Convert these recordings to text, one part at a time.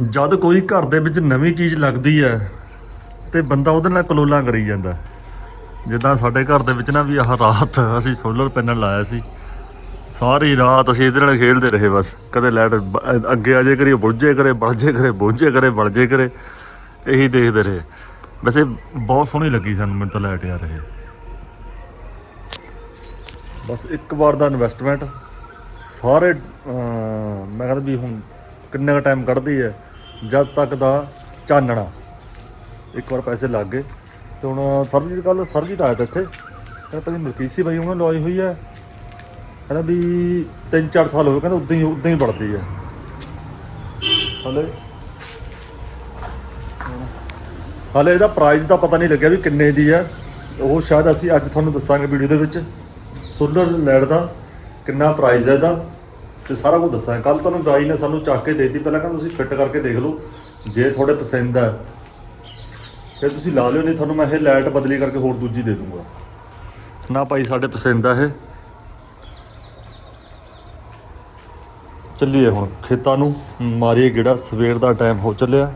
ਜਦ ਕੋਈ ਘਰ ਦੇ ਵਿੱਚ ਨਵੀਂ ਚੀਜ਼ ਲੱਗਦੀ ਹੈ ਤੇ ਬੰਦਾ ਉਹਦੇ ਨਾਲ ਕਲੋਲਾ ਕਰੀ ਜਾਂਦਾ। ਜਿੱਦਾਂ ਸਾਡੇ ਘਰ ਦੇ ਵਿੱਚ ਨਾ ਵੀ ਆਹ ਰਾਤ ਅਸੀਂ ਸੋਲਰ ਪੈਨਲ ਲਾਇਆ ਸੀ। ਸਾਰੀ ਰਾਤ ਅਸੀਂ ਇਹਦੇ ਨਾਲ ਖੇਡਦੇ ਰਹੇ ਬਸ। ਕਦੇ ਲਾਈਟ ਅੱਗੇ ਆ ਜੇ ਕਰੀ, ਬੁੱਝੇ ਕਰੇ ਬਲਝੇ ਕਰੇ, ਬੁੱਝੇ ਕਰੇ, ਬਲ ਜੇ ਕਰੇ, ਇਹੀ ਦੇਖਦੇ ਰਹੇ। ਵੈਸੇ ਬਹੁਤ ਸੋਹਣੀ ਲੱਗੀ ਸਾਨੂੰ ਮੈਨੂੰ ਤਾਂ ਲਾਈਟ ਯਾਰ ਇਹ। ਬਸ ਇੱਕ ਵਾਰ ਦਾ ਇਨਵੈਸਟਮੈਂਟ ਸਾਰੇ ਮੈਂ ਕਹਿੰਦਾ ਵੀ ਹੁਣ ਕਿੰਨਾ ਟਾਈਮ ਕੱਢਦੀ ਹੈ, ਜਦ ਤੱਕ ਦਾ ਚਾਨਣਾ। ਇੱਕ ਵਾਰ ਪੈਸੇ ਲੱਗ ਗਏ। ਤੇ ਹੁਣ ਸਰਬਜੀਤ ਕੱਲ ਸਰਬਜੀਤ ਆਇਆ ਤਾਂ ਇੱਥੇ। ਕਹਿੰਦਾ ਪਤਾ ਨਹੀਂ ਮਲਕੀਸੀ ਬਾਈ, ਉਹਨਾਂ ਲਵਾਈ ਹੋਈ ਹੈ। ਕਹਿੰਦਾ ਵੀ 3-4 ਸਾਲ ਹੋ ਗਏ, ਕਹਿੰਦਾ ਉਦਾਂ ਹੀ ਉਦਾਂ ਹੀ ਵੜਦੀ ਹੈ। ਹਲੇ? ਹਲੇ ਇਹਦਾ ਪ੍ਰਾਈਸ ਦਾ ਪਤਾ ਨਹੀਂ ਲੱਗਿਆ ਵੀ ਕਿੰਨੇ ਦੀ ਹੈ। ਉਹ ਸ਼ਾਇਦ ਅਸੀਂ ਅੱਜ ਤੁਹਾਨੂੰ ਦੱਸਾਂਗੇ ਵੀਡੀਓ ਦੇ ਵਿੱਚ। ਸੋਲਰ ਲੈਟ ਦਾ ਕਿੰਨਾ ਪ੍ਰਾਈਸ ਹੈ ਇਹਦਾ। ਤੇ ਸਾਰਾ ਕੁਝ ਦੱਸਾਂਗੇ ਕੱਲ ਤੁਹਾਨੂੰ ਬਾਈ ਨੇ ਸਾਨੂੰ ਚੱਕ ਕੇ ਦੇਤੀ। ਪਹਿਲਾਂ ਕਹਿੰਦਾ ਤੁਸੀਂ ਫਿੱਟ ਕਰਕੇ ਦੇਖ ਲਓ, ਜੇ ਤੁਹਾਡੇ ਪਸੰਦ ਹੈ, ਫਿਰ ਤੁਸੀਂ ਲਾ ਲਿਓ, ਨਹੀਂ ਤੁਹਾਨੂੰ ਮੈਂ ਇਹ ਲਾਈਟ ਬਦਲੀ ਕਰਕੇ ਹੋਰ ਦੂਜੀ ਦੇ ਦੂੰਗਾ। ਨਾ ਭਾਈ ਸਾਡੇ ਪਸੰਦ ਆ ਇਹ। ਚੱਲੀਏ ਹੁਣ ਖੇਤਾਂ ਨੂੰ। ਮਾਰੀਏ ਗੇੜਾ, ਸਵੇਰ ਦਾ ਟਾਈਮ ਹੋ ਚੱਲਿਆ।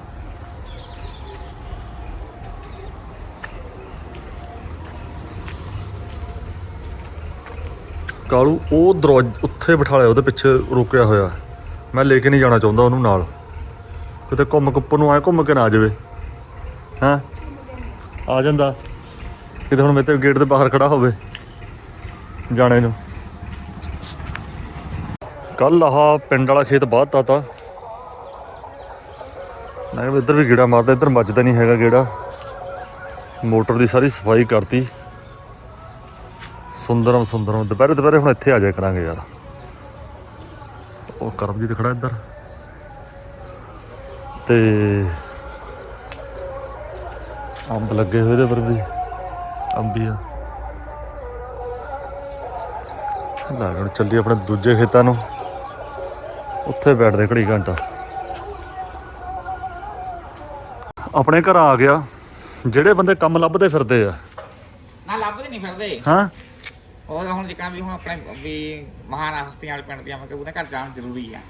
ਕਾਲੂ, ਉਹ ਦਰਵਾਜ਼ੇ ਉੱਥੇ ਬਿਠਾ ਲਿਆ, ਉਹਦੇ ਪਿੱਛੇ ਰੁਕਿਆ ਹੋਇਆ। ਮੈਂ ਲੈ ਕੇ ਨਹੀਂ ਜਾਣਾ ਚਾਹੁੰਦਾ ਉਹਨੂੰ ਨਾਲ। ਕਿਤੇ ਘੁੰਮ ਕੁੱਪਰ ਨੂੰ ਆਏ, ਘੁੰਮ ਕੇ ਨਾ ਆ ਜਾਵੇ। ਹਾਂ? ਆ ਜਾਂਦਾ। ਕਿਤੇ ਹੁਣ ਮੇਰੇ ਤੇ ਗੇਟ ਦੇ ਬਾਹਰ ਖੜਾ ਹੋਵੇ, ਜਾਣੇ ਨੂੰ। ਕੱਲ ਆਹ ਪਿੰਡ ਵਾਲਾ ਖੇਤ ਬਾਹਤਾ ਤਾ ਮੈਂ ਕਿਹਾ ਇੱਧਰ ਵੀ ਗੇੜਾ ਮਾਰਦਾ, ਇੱਧਰ ਮੱਜਦਾ ਨਹੀਂ ਹੈਗਾ ਗੇੜਾ। ਮੋਟਰ ਦੀ ਸਾਰੀ ਸਫ਼ਾਈ ਕਰਤੀ। ਸੁੰਦਰਮ ਸੁੰਦਰਮ ਦੁਪਹਿਰੇ ਦੁਪਹਿਰੇ ਹੁਣ ਇੱਥੇ ਆ ਜਾਇਆ ਕਰਾਂਗੇ ਯਾਰ। ਉਹ ਕਰਮਜੀਤ ਖੜਾ ਇੱਧਰ। ਤੇ ਅੰਬ ਲੱਗੇ ਹੋਏ ਇਹਦੇ ਪਰ ਵੀ ਅੰਬੀਆਂ। ਲੈ ਹੁਣ ਚੱਲੀ ਆਪਣੇ ਦੂਜੇ ਖੇਤਾਂ ਨੂੰ। ਉੱਥੇ ਬੈਠਦੇ ਘੜੀ ਘੰਟਾ। ਆਪਣੇ ਘਰ ਆ ਗਿਆ। ਜਿਹੜੇ ਬੰਦੇ ਕੰਮ ਲੱਭਦੇ ਫਿਰਦੇ ਆ। ਨਾ ਲੱਭਦੇ ਨਹੀਂ ਫਿਰਦੇ। ਹਾਂ? ਉਹ ਹੁਣ ਜਿੱਕਾਂ ਵੀ ਹੁਣ ਆਪਣੇ ਵੀ ਮਹਾਨ ਹਸਤੀਆਂ ਵਾਲੇ ਪਿੰਡ ਦੀਆਂ ਮੈਂ ਕਿ ਉਹਦੇ ਘਰ ਜਾਣਾ ਜ਼ਰੂਰੀ ਆ।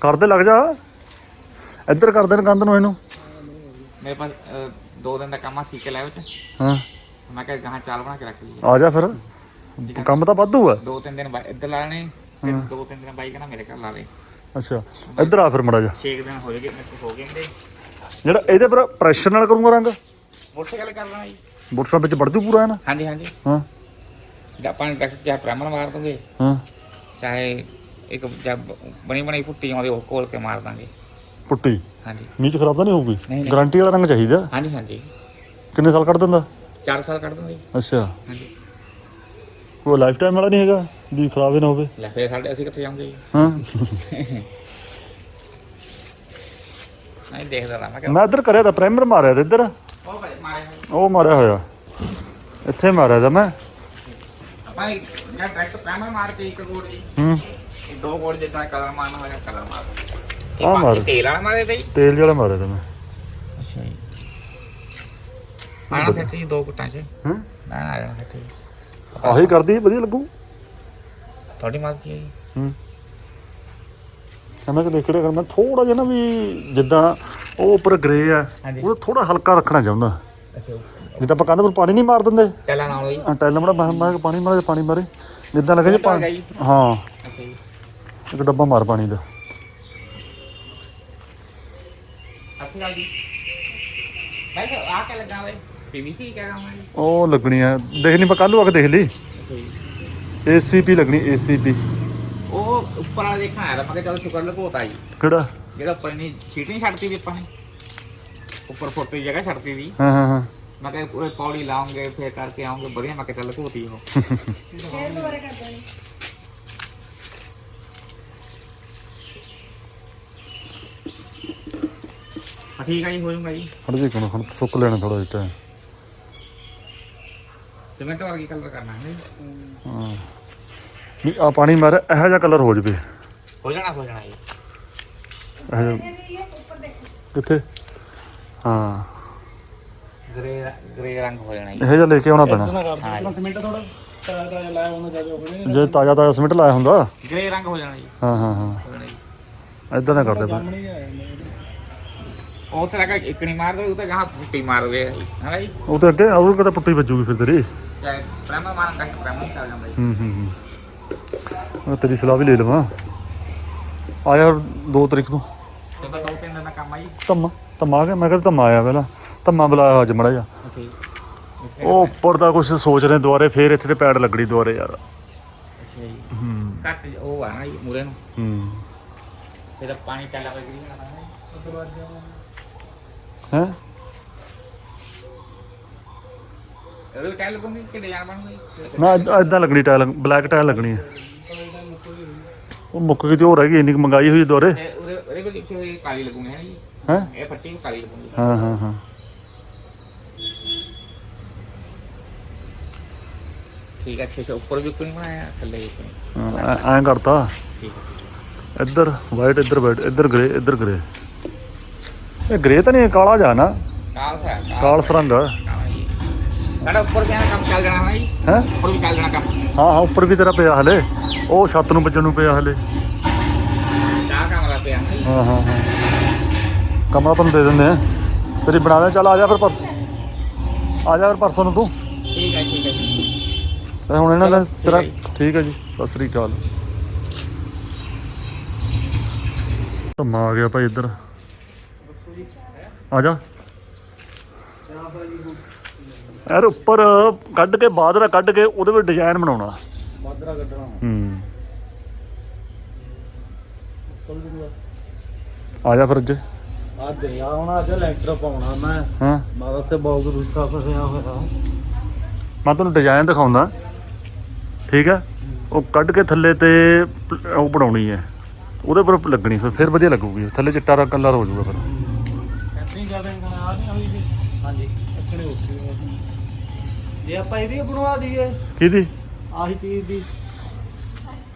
ਕਰਦੇ ਲੱਗ ਜਾ। ਇੱਧਰ ਕਰਦੇ ਨੇ ਕੰਧ ਨੂੰ ਇਹਨੂੰ। ਮੇਰੇ ਪਾਸ ਅਹ, ਦੋ ਦਿਨ ਦਾ ਕੰਮ ਆ ਸੀਕੇ ਲੈ ਵਿੱਚ। ਹਾਂ। ਮੈਂ ਕਿਹਾ ਗਾਹਾਂ ਚਾਲ ਬਣਾ ਕੇ ਰੱਖ ਲਈ ਆ ਜਾ ਫਿਰ। ਕੰਮ ਤਾਂ ਵਾਧੂ ਆ। ਦੋ ਤਿੰਨ ਦਿਨ ਬਾਈ- ਇੱਧਰ ਲਾ ਲੈਣੇ ਫਿਰ ਦੋ ਤਿੰਨ ਦਿਨ ਬਾਈ ਕਹਿੰਦਾ ਮੇਰੇ ਘਰ ਲਾ ਲੈ ਅੱਛਾ ਇੱਧਰ ਆ ਫਿਰ ਮੜਾ ਜਾ। 6 ਦਿਨ ਹੋ ਗਏ ਮੇਰੇ ਹੋ ਗਏ ਮੇਰੇ ਜਿਹੜਾ ਇਹਦੇ ਪਰ ਪ੍ਰੈਸ਼ਰ ਨਾਲ ਕਰੂੰਗਾ ਰੰਗ? ਮੋਟਰਸਾਈਕਲ ਕਰ ਲੈਣਾ ਜੀ। ਮੋਟਰਸਾਈਕਲ ਵਿੱਚ ਵੜ ਜੂ ਪੂਰਾ ਹੈ ਨਾ? ਹਾਂਜੀ ਹਾਂਜੀ। ਹਾਂ। ਆਪਾਂ ਡਾਇਰੈਕਟ ਚਾਹੇ ਪ੍ਰਾਮਣ ਮਾਰ ਦੋਗੇ ਹਾਂ। ਚਾਹੇ ਇੱਕ ਜਬ ਬਣੀ ਬਣੀ ਪੁੱਟੀ ਆਉਂਦੀ ਉਹ ਕੋਲ ਕੇ ਮਾਰ ਦਾਂਗੇ। ਪੁੱਟੀ? ਹਾਂਜੀ। ਮੀਂਹ ਚ ਖਰਾਬ ਤਾਂ ਨਹੀਂ ਹੋਊਗੀ? ਨਹੀਂ, ਨਹੀਂ। ਗਾਰੰਟੀ ਵਾਲਾ ਰੰਗ ਚਾਹੀਦਾ? ਹਾਂਜੀ ਹਾਂਜੀ। ਕਿੰਨੇ ਸਾਲ ਕੱਢ ਦਿੰਦਾ? 4 ਸਾਲ ਕੱਢ ਦਾਂਗੇ ਅੱਛਾ। ਹਾਂਜੀ। ਕੋਈ ਲਾਈਫ ਟਾਈਮ ਵਾਲਾ ਨਹੀਂ ਹੈਗਾ ਵੀ ਖਰਾਬ ਹੀ ਨਾ ਹੋਵੇ? ਲੈ ਫਿਰ ਸਾਡੇ ਅਸੀਂ ਕਿੱਥੇ ਜਾਵਾਂਗੇ? ਹਾਂ। ਨਹੀਂ ਦੇਖਦਾ ਨਾ ਮੈਂ ਕਿਹਾ। ਮੈਂ ਇੱਧਰ ਕਰਿਆ ਤਾਂ ਪ੍ਰਾਈਮਰ ਮਾਰਿਆ ਤੇ ਇੱਧਰ। ਉਹ ਭਾਈ ਮਾਰੇ ਹੋਏ। ਉਹ ਮਾਰਿਆ ਹੋਇਆ। ਇੱਥੇ ਮਾਰਿਆ ਤਾਂ ਮੈਂ। ਆਪਾਂ ਇਹ ਜਾਂ ਡਾਇਰੈਕਟ ਪ੍ਰਾਈਮਰ ਮਾਰ ਕੇ ਇੱਕ ਗੋਲ। ਜੀ ਹੂੰ। ਇਹ ਦੋ ਗੋਲ ਜਿੱਦਾਂ ਕਲਰ ਮਾਰਨਾ ਹੋਇਆ ਕਲਰ ਮਾਰ। ਇਹ ਆਹ ਮਾਰ। ਬਾਕੀ ਤੇਲ ਵਾਲਾ ਮਾਰੇ ਤੇ ਜੀ ਤੇਲ ਜਿਹੜਾ ਮਾਰਿਆ ਤਾਂ ਮੈਂ। ਅੱਛਾ ਜੀ। ਆਣਾ ਫਿਰ ਦੋ ਕੁੱਟਾਂ 'ਚ। ਹਾਂ। ਨਾ ਨਾ ਆ ਜਾਣਾ ਫਿਰ ਆਹੀ ਕਰਦੀ ਵਧੀਆ ਲੱਗੂ। ਤੁਹਾਡੀ ਮਰਜ਼ੀ ਹੈ ਜੀ। ਹੂੰ। ਮੈਂ ਕਿ ਦੇਖ ਰਿਹਾ ਕਰ ਮੈਂ ਥੋੜਾ ਜਿਹਾ ਨਾ ਵੀ ਜਿੱਦਾਂ ਉਹ ਉੱਪਰ ਗ੍ਰੇ ਆ ਹਾਂਜੀ। ਉਹ ਥੋੜਾ ਹਲਕਾ ਰੱਖਣਾ ਚਾਹੁੰਦਾ। ਅੱਛਾ ਜਿੱਦਾਂ ਆਪਾਂ ਕੰਧ ਪਰ ਪਾਣੀ ਨਹੀਂ ਮਾਰ ਦਿੰਦੇ। ਚੱਲਾਂ ਨਾਲ ਜੀ ਆ ਟੈਲ ਮੜਾ ਪਾਣੀ ਮਾਰੇ ਪਾਣੀ ਮਾਰੇ। ਜਿੱਦਾਂ ਲੱਗੇ ਜੇ ਪਾਣੀ। ਹਾਂ। ਅੱਛਾ ਜੀ। ਇੱਕ ਡੱਬਾ ਮਾਰ ਪਾਣੀ ਦਾ। ਅੱਛੀ ਗੱਲ ਜੀ। ਭਾਈ ਆ ਕੇ ਲੱਗਾ ਵੇ ਪੀਵੀਸੀ ਕਹਿ ਰਹਾ ਮੈਂ ਉਹ ਲੱਗਣੀ ਆ। ਦੇਖ ਲਈ ਮੈਂ ਕੱਲ ਨੂੰ ਆ ਕੇ ਦੇਖ ਲਈ। ਏਸੀਪੀ ਲੱਗਣੀ ਏਸੀਪੀ ਉਹ ਉੱਪਰ ਵਾਲਾ ਦੇਖਣ ਆਇਆ ਤਾਂ ਮੈਂ ਕਿਹਾ ਚੱਲ ਸ਼ੁਕਰ ਲਗੋਤਾ ਜੀ। ਕਿਹੜਾ? ਜਿਹੜਾ ਉੱਪਰ ਨਹੀਂ ਸੀਟ ਨਹੀਂ ਛੱਡਤੀ ਵੀ ਆਪਾਂ ਨੇ। ਉੱਪਰ ਫੁੱਟ ਦੀ ਜਗ੍ਹਾ ਛੱਡਤੀ ਦੀ ਹਾਂ ਹਾਂ ਹਾਂ। ਮੈਂ ਕਿਹਾ ਪੂਰੇ ਪੌੜੀ ਲਾਉਂਗੇ ਫੇਰ ਕਰਕੇ ਆਉਂਗੇ। ਵਧੀਆ ਮੈਂ ਕਿਹਾ ਚੱਲ ਲਗੋਤੀ ਉਹ। ਹਾਂ, ਠੀਕ ਆ ਜੀ ਹੋ ਜਾਊਗਾ ਜੀ। ਹਟ ਜੀ ਕੋਣ ਹੁਣ ਸੁੱਕ ਲੈਣਾ ਥੋੜਾ ਜਿਹਾ ਟਾਈਮ ਸਿਮੈਂਟ ਵਰਗੀ ਕਲਰ ਕਰਨਾ ਹੈ। ਜੀ ਹਾਂ। ਨਹੀਂ ਆ ਪਾਣੀ ਮਾਰ ਇਹੋ ਜਿਹਾ ਕਲਰ ਹੋ ਜਵੇ। ਹੋ ਜਾਣਾ ਹੋ ਜਾਣਾ ਜੀ। ਇਹੋ ਜਿਹਾ ਕਿੱਥੇ? ਹਾਂ। ਗ੍ਰੇ ਗ੍ਰੇ ਰੰਗ ਹੋ ਜਾਣਾ ਜੀ। ਇਹੋ ਜਿਹਾ ਲੈ ਕੇ ਆਉਣਾ ਪੈਣਾ। ਹਾਂ ਜੀ ਸਿਮੈਂਟ ਥੋੜਾ ਤਾਜ਼ਾ ਤਾਜ਼ਾ ਲਾਇਆ ਜੇ। ਸਿਮਟ ਲਾਇਆ ਹੁੰਦਾ। ਗ੍ਰੇ ਰੰਗ ਹੋ ਜਾਣਾ ਜੀ। ਹਾਂ ਹਾਂ ਹਾਂ। ਹੋ ਜਾਣਾ ਜੀ। ਇਦਾਂ ਨਾ ਕਰਦੇ ਫਿਰ ਸਾਹਮਣੇ ਹੀ ਆ ਜਾਂਦਾ ਉਹ ਤਾਂ ਲਗਾ ਇੱਕ ਨਹੀਂ ਮਾਰ ਦੋ ਉਹ ਤਾਂ ਗਾਹ ਪੁੱਟੀ ਮਾਰ ਗਏ ਹੈ ਭਾਈ ਉਹ ਤੇ ਅੱਗੇ ਉਹ ਕਿਤੇ ਪੁੱਟੀ ਵੱਜੂਗੀ ਫਿਰ ਤੇਰੀ। ਚਾਹੇ ਪ੍ਰੇਮ ਮਾਰਨ ਕੱਟ ਪ੍ਰੇਮ ਚੱਲ ਜਾਂਦਾ ਹੂੰ ਹੂੰ ਹੂੰ। ਮੈਂ ਤੇਰੀ ਸਲਾਹ ਵੀ ਲੈ ਲਵਾਂ। ਆ ਯਾਰ 2 ਤਰੀਕ ਨੂੰ। ਤੇ ਬਸ ਦੋ ਤਿੰਨ ਦਿਨ ਦਾ ਕੰਮ ਆਈ ਧੰਮਾ ਧੰਮਾ ਆ ਗਿਆ ਮੈਂ ਕਿਹਾ ਧੰਮਾ ਆਇਆ ਪਹਿਲਾਂ। ਧੰਮਾ ਬੁਲਾਇਆ ਅੱਜ ਮੜਾ ਜਾ। ਉਹ ਉੱਪਰ ਦਾ ਕੁਝ ਸੋਚ ਰਹੇ ਦੁਆਰੇ ਫੇਰ ਇੱਥੇ ਤੇ ਪੈੜ ਲੱਗਣੀ ਦੁਆਰੇ ਯਾਰ। ਅੱਛਾ ਜੀ। ਹੂੰ। ਕੱਟ ਉਹ ਆ ਨਾ ਮੂਰੇ ਨੂੰ। ਹੂੰ। ਫਿਰ ਪਾਣੀ ਚੱਲਾ ਪਈ ਗਰੀ ਨਾ। ਹੈ? ਇਹ ਟਾਇਲ ਲੱਗੂਗੀ ਕਿ ਡਿਜ਼ਾਈਨ ਬਣੂਗੀ? ਨਾ ਇਦਾਂ ਲੱਗਣੀ ਟਾਇਲ ਬਲੈਕ ਟਾਇਲ ਲੱਗਣੀ ਹੈ ਉਹ ਮੁੱਕ ਗਈ ਤੇ ਹੋ ਰਹੀ ਇੰਨੀ ਮੰਗਾਈ ਹੋਈ ਦੁਆਰੇ ਉਹਦੇ ਉਹਦੇ ਕੋਲ ਲਿਖੀ ਹੋਈ ਕਾਲੀ ਲੱਗੂਗੀ ਹੈ ਜੀ। ਹੈ? ਇਹ ਫੱਟੀ ਵੀ ਕਾਲੀ ਲੱਗੂਗੀ। ਹਾਂ ਹਾਂ ਹਾਂ। ਠੀਕ ਹੈ ਅੱਛਾ ਅੱਛਾ ਉੱਪਰ ਵੀ ਕੋਈ ਨਹੀਂ ਬਣਾਇਆ ਥੱਲੇ ਵੀ ਕੋਈ ਨਹੀਂ। ਹਾਂ, ਐਂ ਕਰਤਾ? ਠੀਕ ਹੈ। ਇੱਧਰ ਵਾਈਟ ਇੱਧਰ ਵਾਈਟ ਇੱਧਰ ਗ੍ਰੇ ਇੱਧਰ ਗ੍ਰੇ ਇਹ ਗ੍ਰੇ ਤਾਂ ਨਹੀਂ ਇਹ ਕਾਲਾ ਜਾ ਨਾ। ਕਾਲ ਸਾ ਕਾਲ ਸਰੰਗ। ਹੈ ਸਾਡਾ ਉੱਪਰ ਵੀ ਕੰਮ ਚੱਲ ਜਾਣਾ ਹੈ ਜੀ। ਹੈਂ? ਉੱਪਰ ਵੀ ਚੱਲ ਜਾਣਾ ਕੰਮ। ਹਾਂ ਹਾਂ ਉੱਪਰ ਵੀ ਤੇਰਾ ਪਿਆ ਹਲੇ। ਉਹ ਛੱਤ ਨੂੰ ਵੱਜਣ ਨੂੰ ਪਿਆ ਹਲੇ। ਚਾਹ ਕਮਰਾ ਪਿਆ ਹੈ ਜੀ। ਹਾਂ ਹਾਂ ਹਾਂ। ਕਮਰਾ ਤੁਹਾਨੂੰ ਦੇ ਦਿੰਦੇ ਆ। ਤੇਰੀ ਬਣਾ ਦੇ ਚੱਲ ਆ ਜਾ ਫਿਰ ਪਰਸੋਂ। ਆ ਜਾ ਫਿਰ ਪਰਸੋਂ ਨੂੰ ਤੂੰ। ਠੀਕ ਹੈ ਠੀਕ ਹੈ। ਜੀ। ਤੇ ਹੁਣ ਇਹਨਾਂ ਦਾ ਤੇਰਾ ਠੀਕ ਹੈ ਜੀ। ਸਤਿ ਸ੍ਰੀ ਅਕਾਲ। ਧੰਮਾ ਆ ਗਿਆ ਭਾਈ ਇੱਧਰ। ਆ ਜਾ। ਯਾਰ ਉੱਪਰ ਕੱਢ ਕੇ ਬਾਦਰਾ ਕੱਢ ਕੇ ਉਹਦੇ ਵਿੱਚ ਡਿਜ਼ਾਈਨ ਬਣਾਉਣਾ। ਬਾਦਰਾ ਕੱਢਣਾ। ਹੂੰ। ਆ ਜਾ ਫਿਰ ਅੱਜ ਅੱਜ ਆ ਹੁਣ ਅੱਜ ਲੈਂਟਰ ਪਾਉਣਾ ਮੈਂ। ਹਾਂ। ਮਾਰਾ ਤੇ ਬਹੁਤ ਰੁੱਖਾ ਫਸਿਆ ਹੋਇਆ। ਮੈਂ ਤੁਹਾਨੂੰ ਡਿਜ਼ਾਈਨ ਦਿਖਾਉਂਦਾ। ਠੀਕ ਹੈ ਉਹ ਕੱਢ ਕੇ ਥੱਲੇ ਤੇ ਪ- ਉਹ ਬਣਾਉਣੀ ਹੈ। ਉਹਦੇ ਪਰ ਲੱਗਣੀ ਫਿਰ ਫਿਰ ਵਧੀਆ ਲੱਗੂਗੀ। ਥੱਲੇ ਚਿੱਟਾ ਰੰਗ ਕਲਰ ਹੋ ਜਾਊਗਾ ਫਿਰ। ਕੈਂਪਿੰਗ ਕਰਦੇ ਹਾਂ ਆ ਨਹੀਂ ਹੋਈ ਜੀ। ਹਾਂਜੀ। ਇੱਕਣੇ ਉੱਠੀ ਜੇ ਆਪਾਂ ਇਹਦੀ ਬਣਵਾ ਦਈਏ। ਕਿਹਦੀ? ਆਹੀ ਚੀਜ਼ ਦੀ।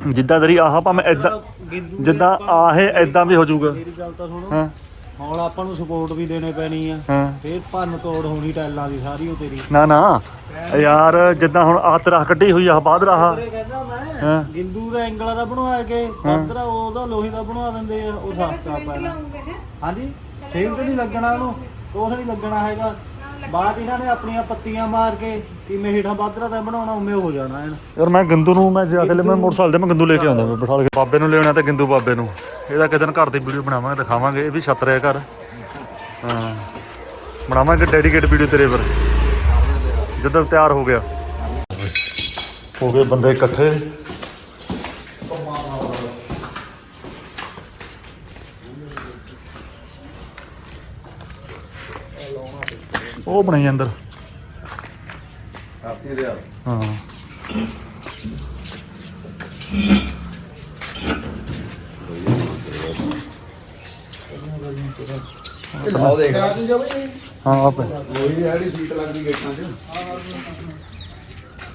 ਜਿੱਦਾਂ ਤੇਰੀ ਆਹ ਭਾਵੇਂ ਐਦਾਂ ਗਿੱਦੂ ਦੇ ਜਿੱਦਾਂ ਆਪਾਂ- ਆਹੇ ਐਦਾਂ ਵੀ ਹੋ ਜਾਊਗਾ। ਮੇਰੀ ਗੱਲ ਤਾਂ ਸੁਣੋ। ਹਾਂ। ਹੁਣ ਆਪਾਂ ਨੂੰ ਸਪੋਰਟ ਵੀ ਦੇਣੇ ਪੈਣੀ ਆ। ਹਾਂ। ਫੇਰ ਭੰਨ ਤੋੜ ਹੋਣੀ ਟੈਲਾਂ ਦੀ ਸਾਰੀ ਉਹ ਤੇਰੀ। ਨਾ ਨਾ। ਯਾਰ ਜਿੱਦਾਂ ਹੁਣ ਆਹ ਤੇਰਾ ਕੱਢੀ ਹੋਈ ਆ ਬਾਦ ਰਹਾ ਉਹਰੇ ਕਹਿੰਦਾ ਮੈਂ ਹਾਂ। ਗਿੰਦੂ ਦਾ ਐਂਗਲਾਂ ਦਾ ਬਣਵਾ ਕੇ ਬੰਦਰਾ ਉਹਦਾ ਲੋਹੇ ਦਾ ਬਣਵਾ ਦਿੰਦੇ ਆ ਉਹ ਸਸਤਾ ਪੈਣਾ ਹਾਂਜੀ? ਸੇਮ ਤੇ ਨਹੀਂ ਲੱਗਣਾ ਉਹਨੂੰ। ਕੁਛ ਨਹੀਂ ਲੱਗਣਾ ਹੈਗਾ। ਬਾਅਦ ਇਹਨਾਂ ਨੇ ਆਪਣੀਆਂ ਪੱਤੀਆਂ ਮਾਰ ਕੇ ਕਿ ਹੇਠਾਂ ਬਾਦਰਾ ਦਾ ਬਣਾਉਣਾ ਉਵੇਂ ਹੋ ਜਾਣਾ ਐਨ ਯਾਰ ਮੈਂ ਗੰਦੂ ਨੂੰ ਮੈਂ ਜਾ ਕੇ ਲੈ ਮੈਂ ਮੋਟਰਸਾਈਕਲ ਤੇ ਮੈਂ ਗੰਦੂ ਲੈ ਕੇ ਆਉਂਦਾ ਮੈਂ ਬਿਠਾ ਕੇ ਬਾਬੇ ਨੂੰ ਲੈਣਾ ਤੇ ਗੰਦੂ ਬਾਬੇ ਨੂੰ। ਇਹਦਾ ਕਿਤੇ ਦਿਨ ਘਰ ਦੀ ਵੀਡੀਓ ਬਣਾਵਾਂਗੇ ਦਿਖਾਵਾਂਗੇ ਇਹ ਵੀ ਛੱਤ ਰਿਹਾ ਘਰ। ਹਾਂ। ਬਣਾਵਾਂਗੇ ਡੈਡੀਕੇਟ ਵੀਡੀਓ ਤੇਰੇ ਪਰ। ਜਦੋਂ ਤਿਆਰ ਹੋ ਗਿਆ। ਹੋ ਗਏ ਬੰਦੇ ਇਕੱਠੇ। ਉਹ ਬਣਾਈ ਅੰਦਰ। ਹਾਂ। ਲਾਓ ਦੇਖ। ਹਾਂ ਆਪੇ। ਦੀ ਜਿਹੜੀ ਸੀਟ ਲੱਗਦੀ ਗੇਟਾਂ 'ਚ।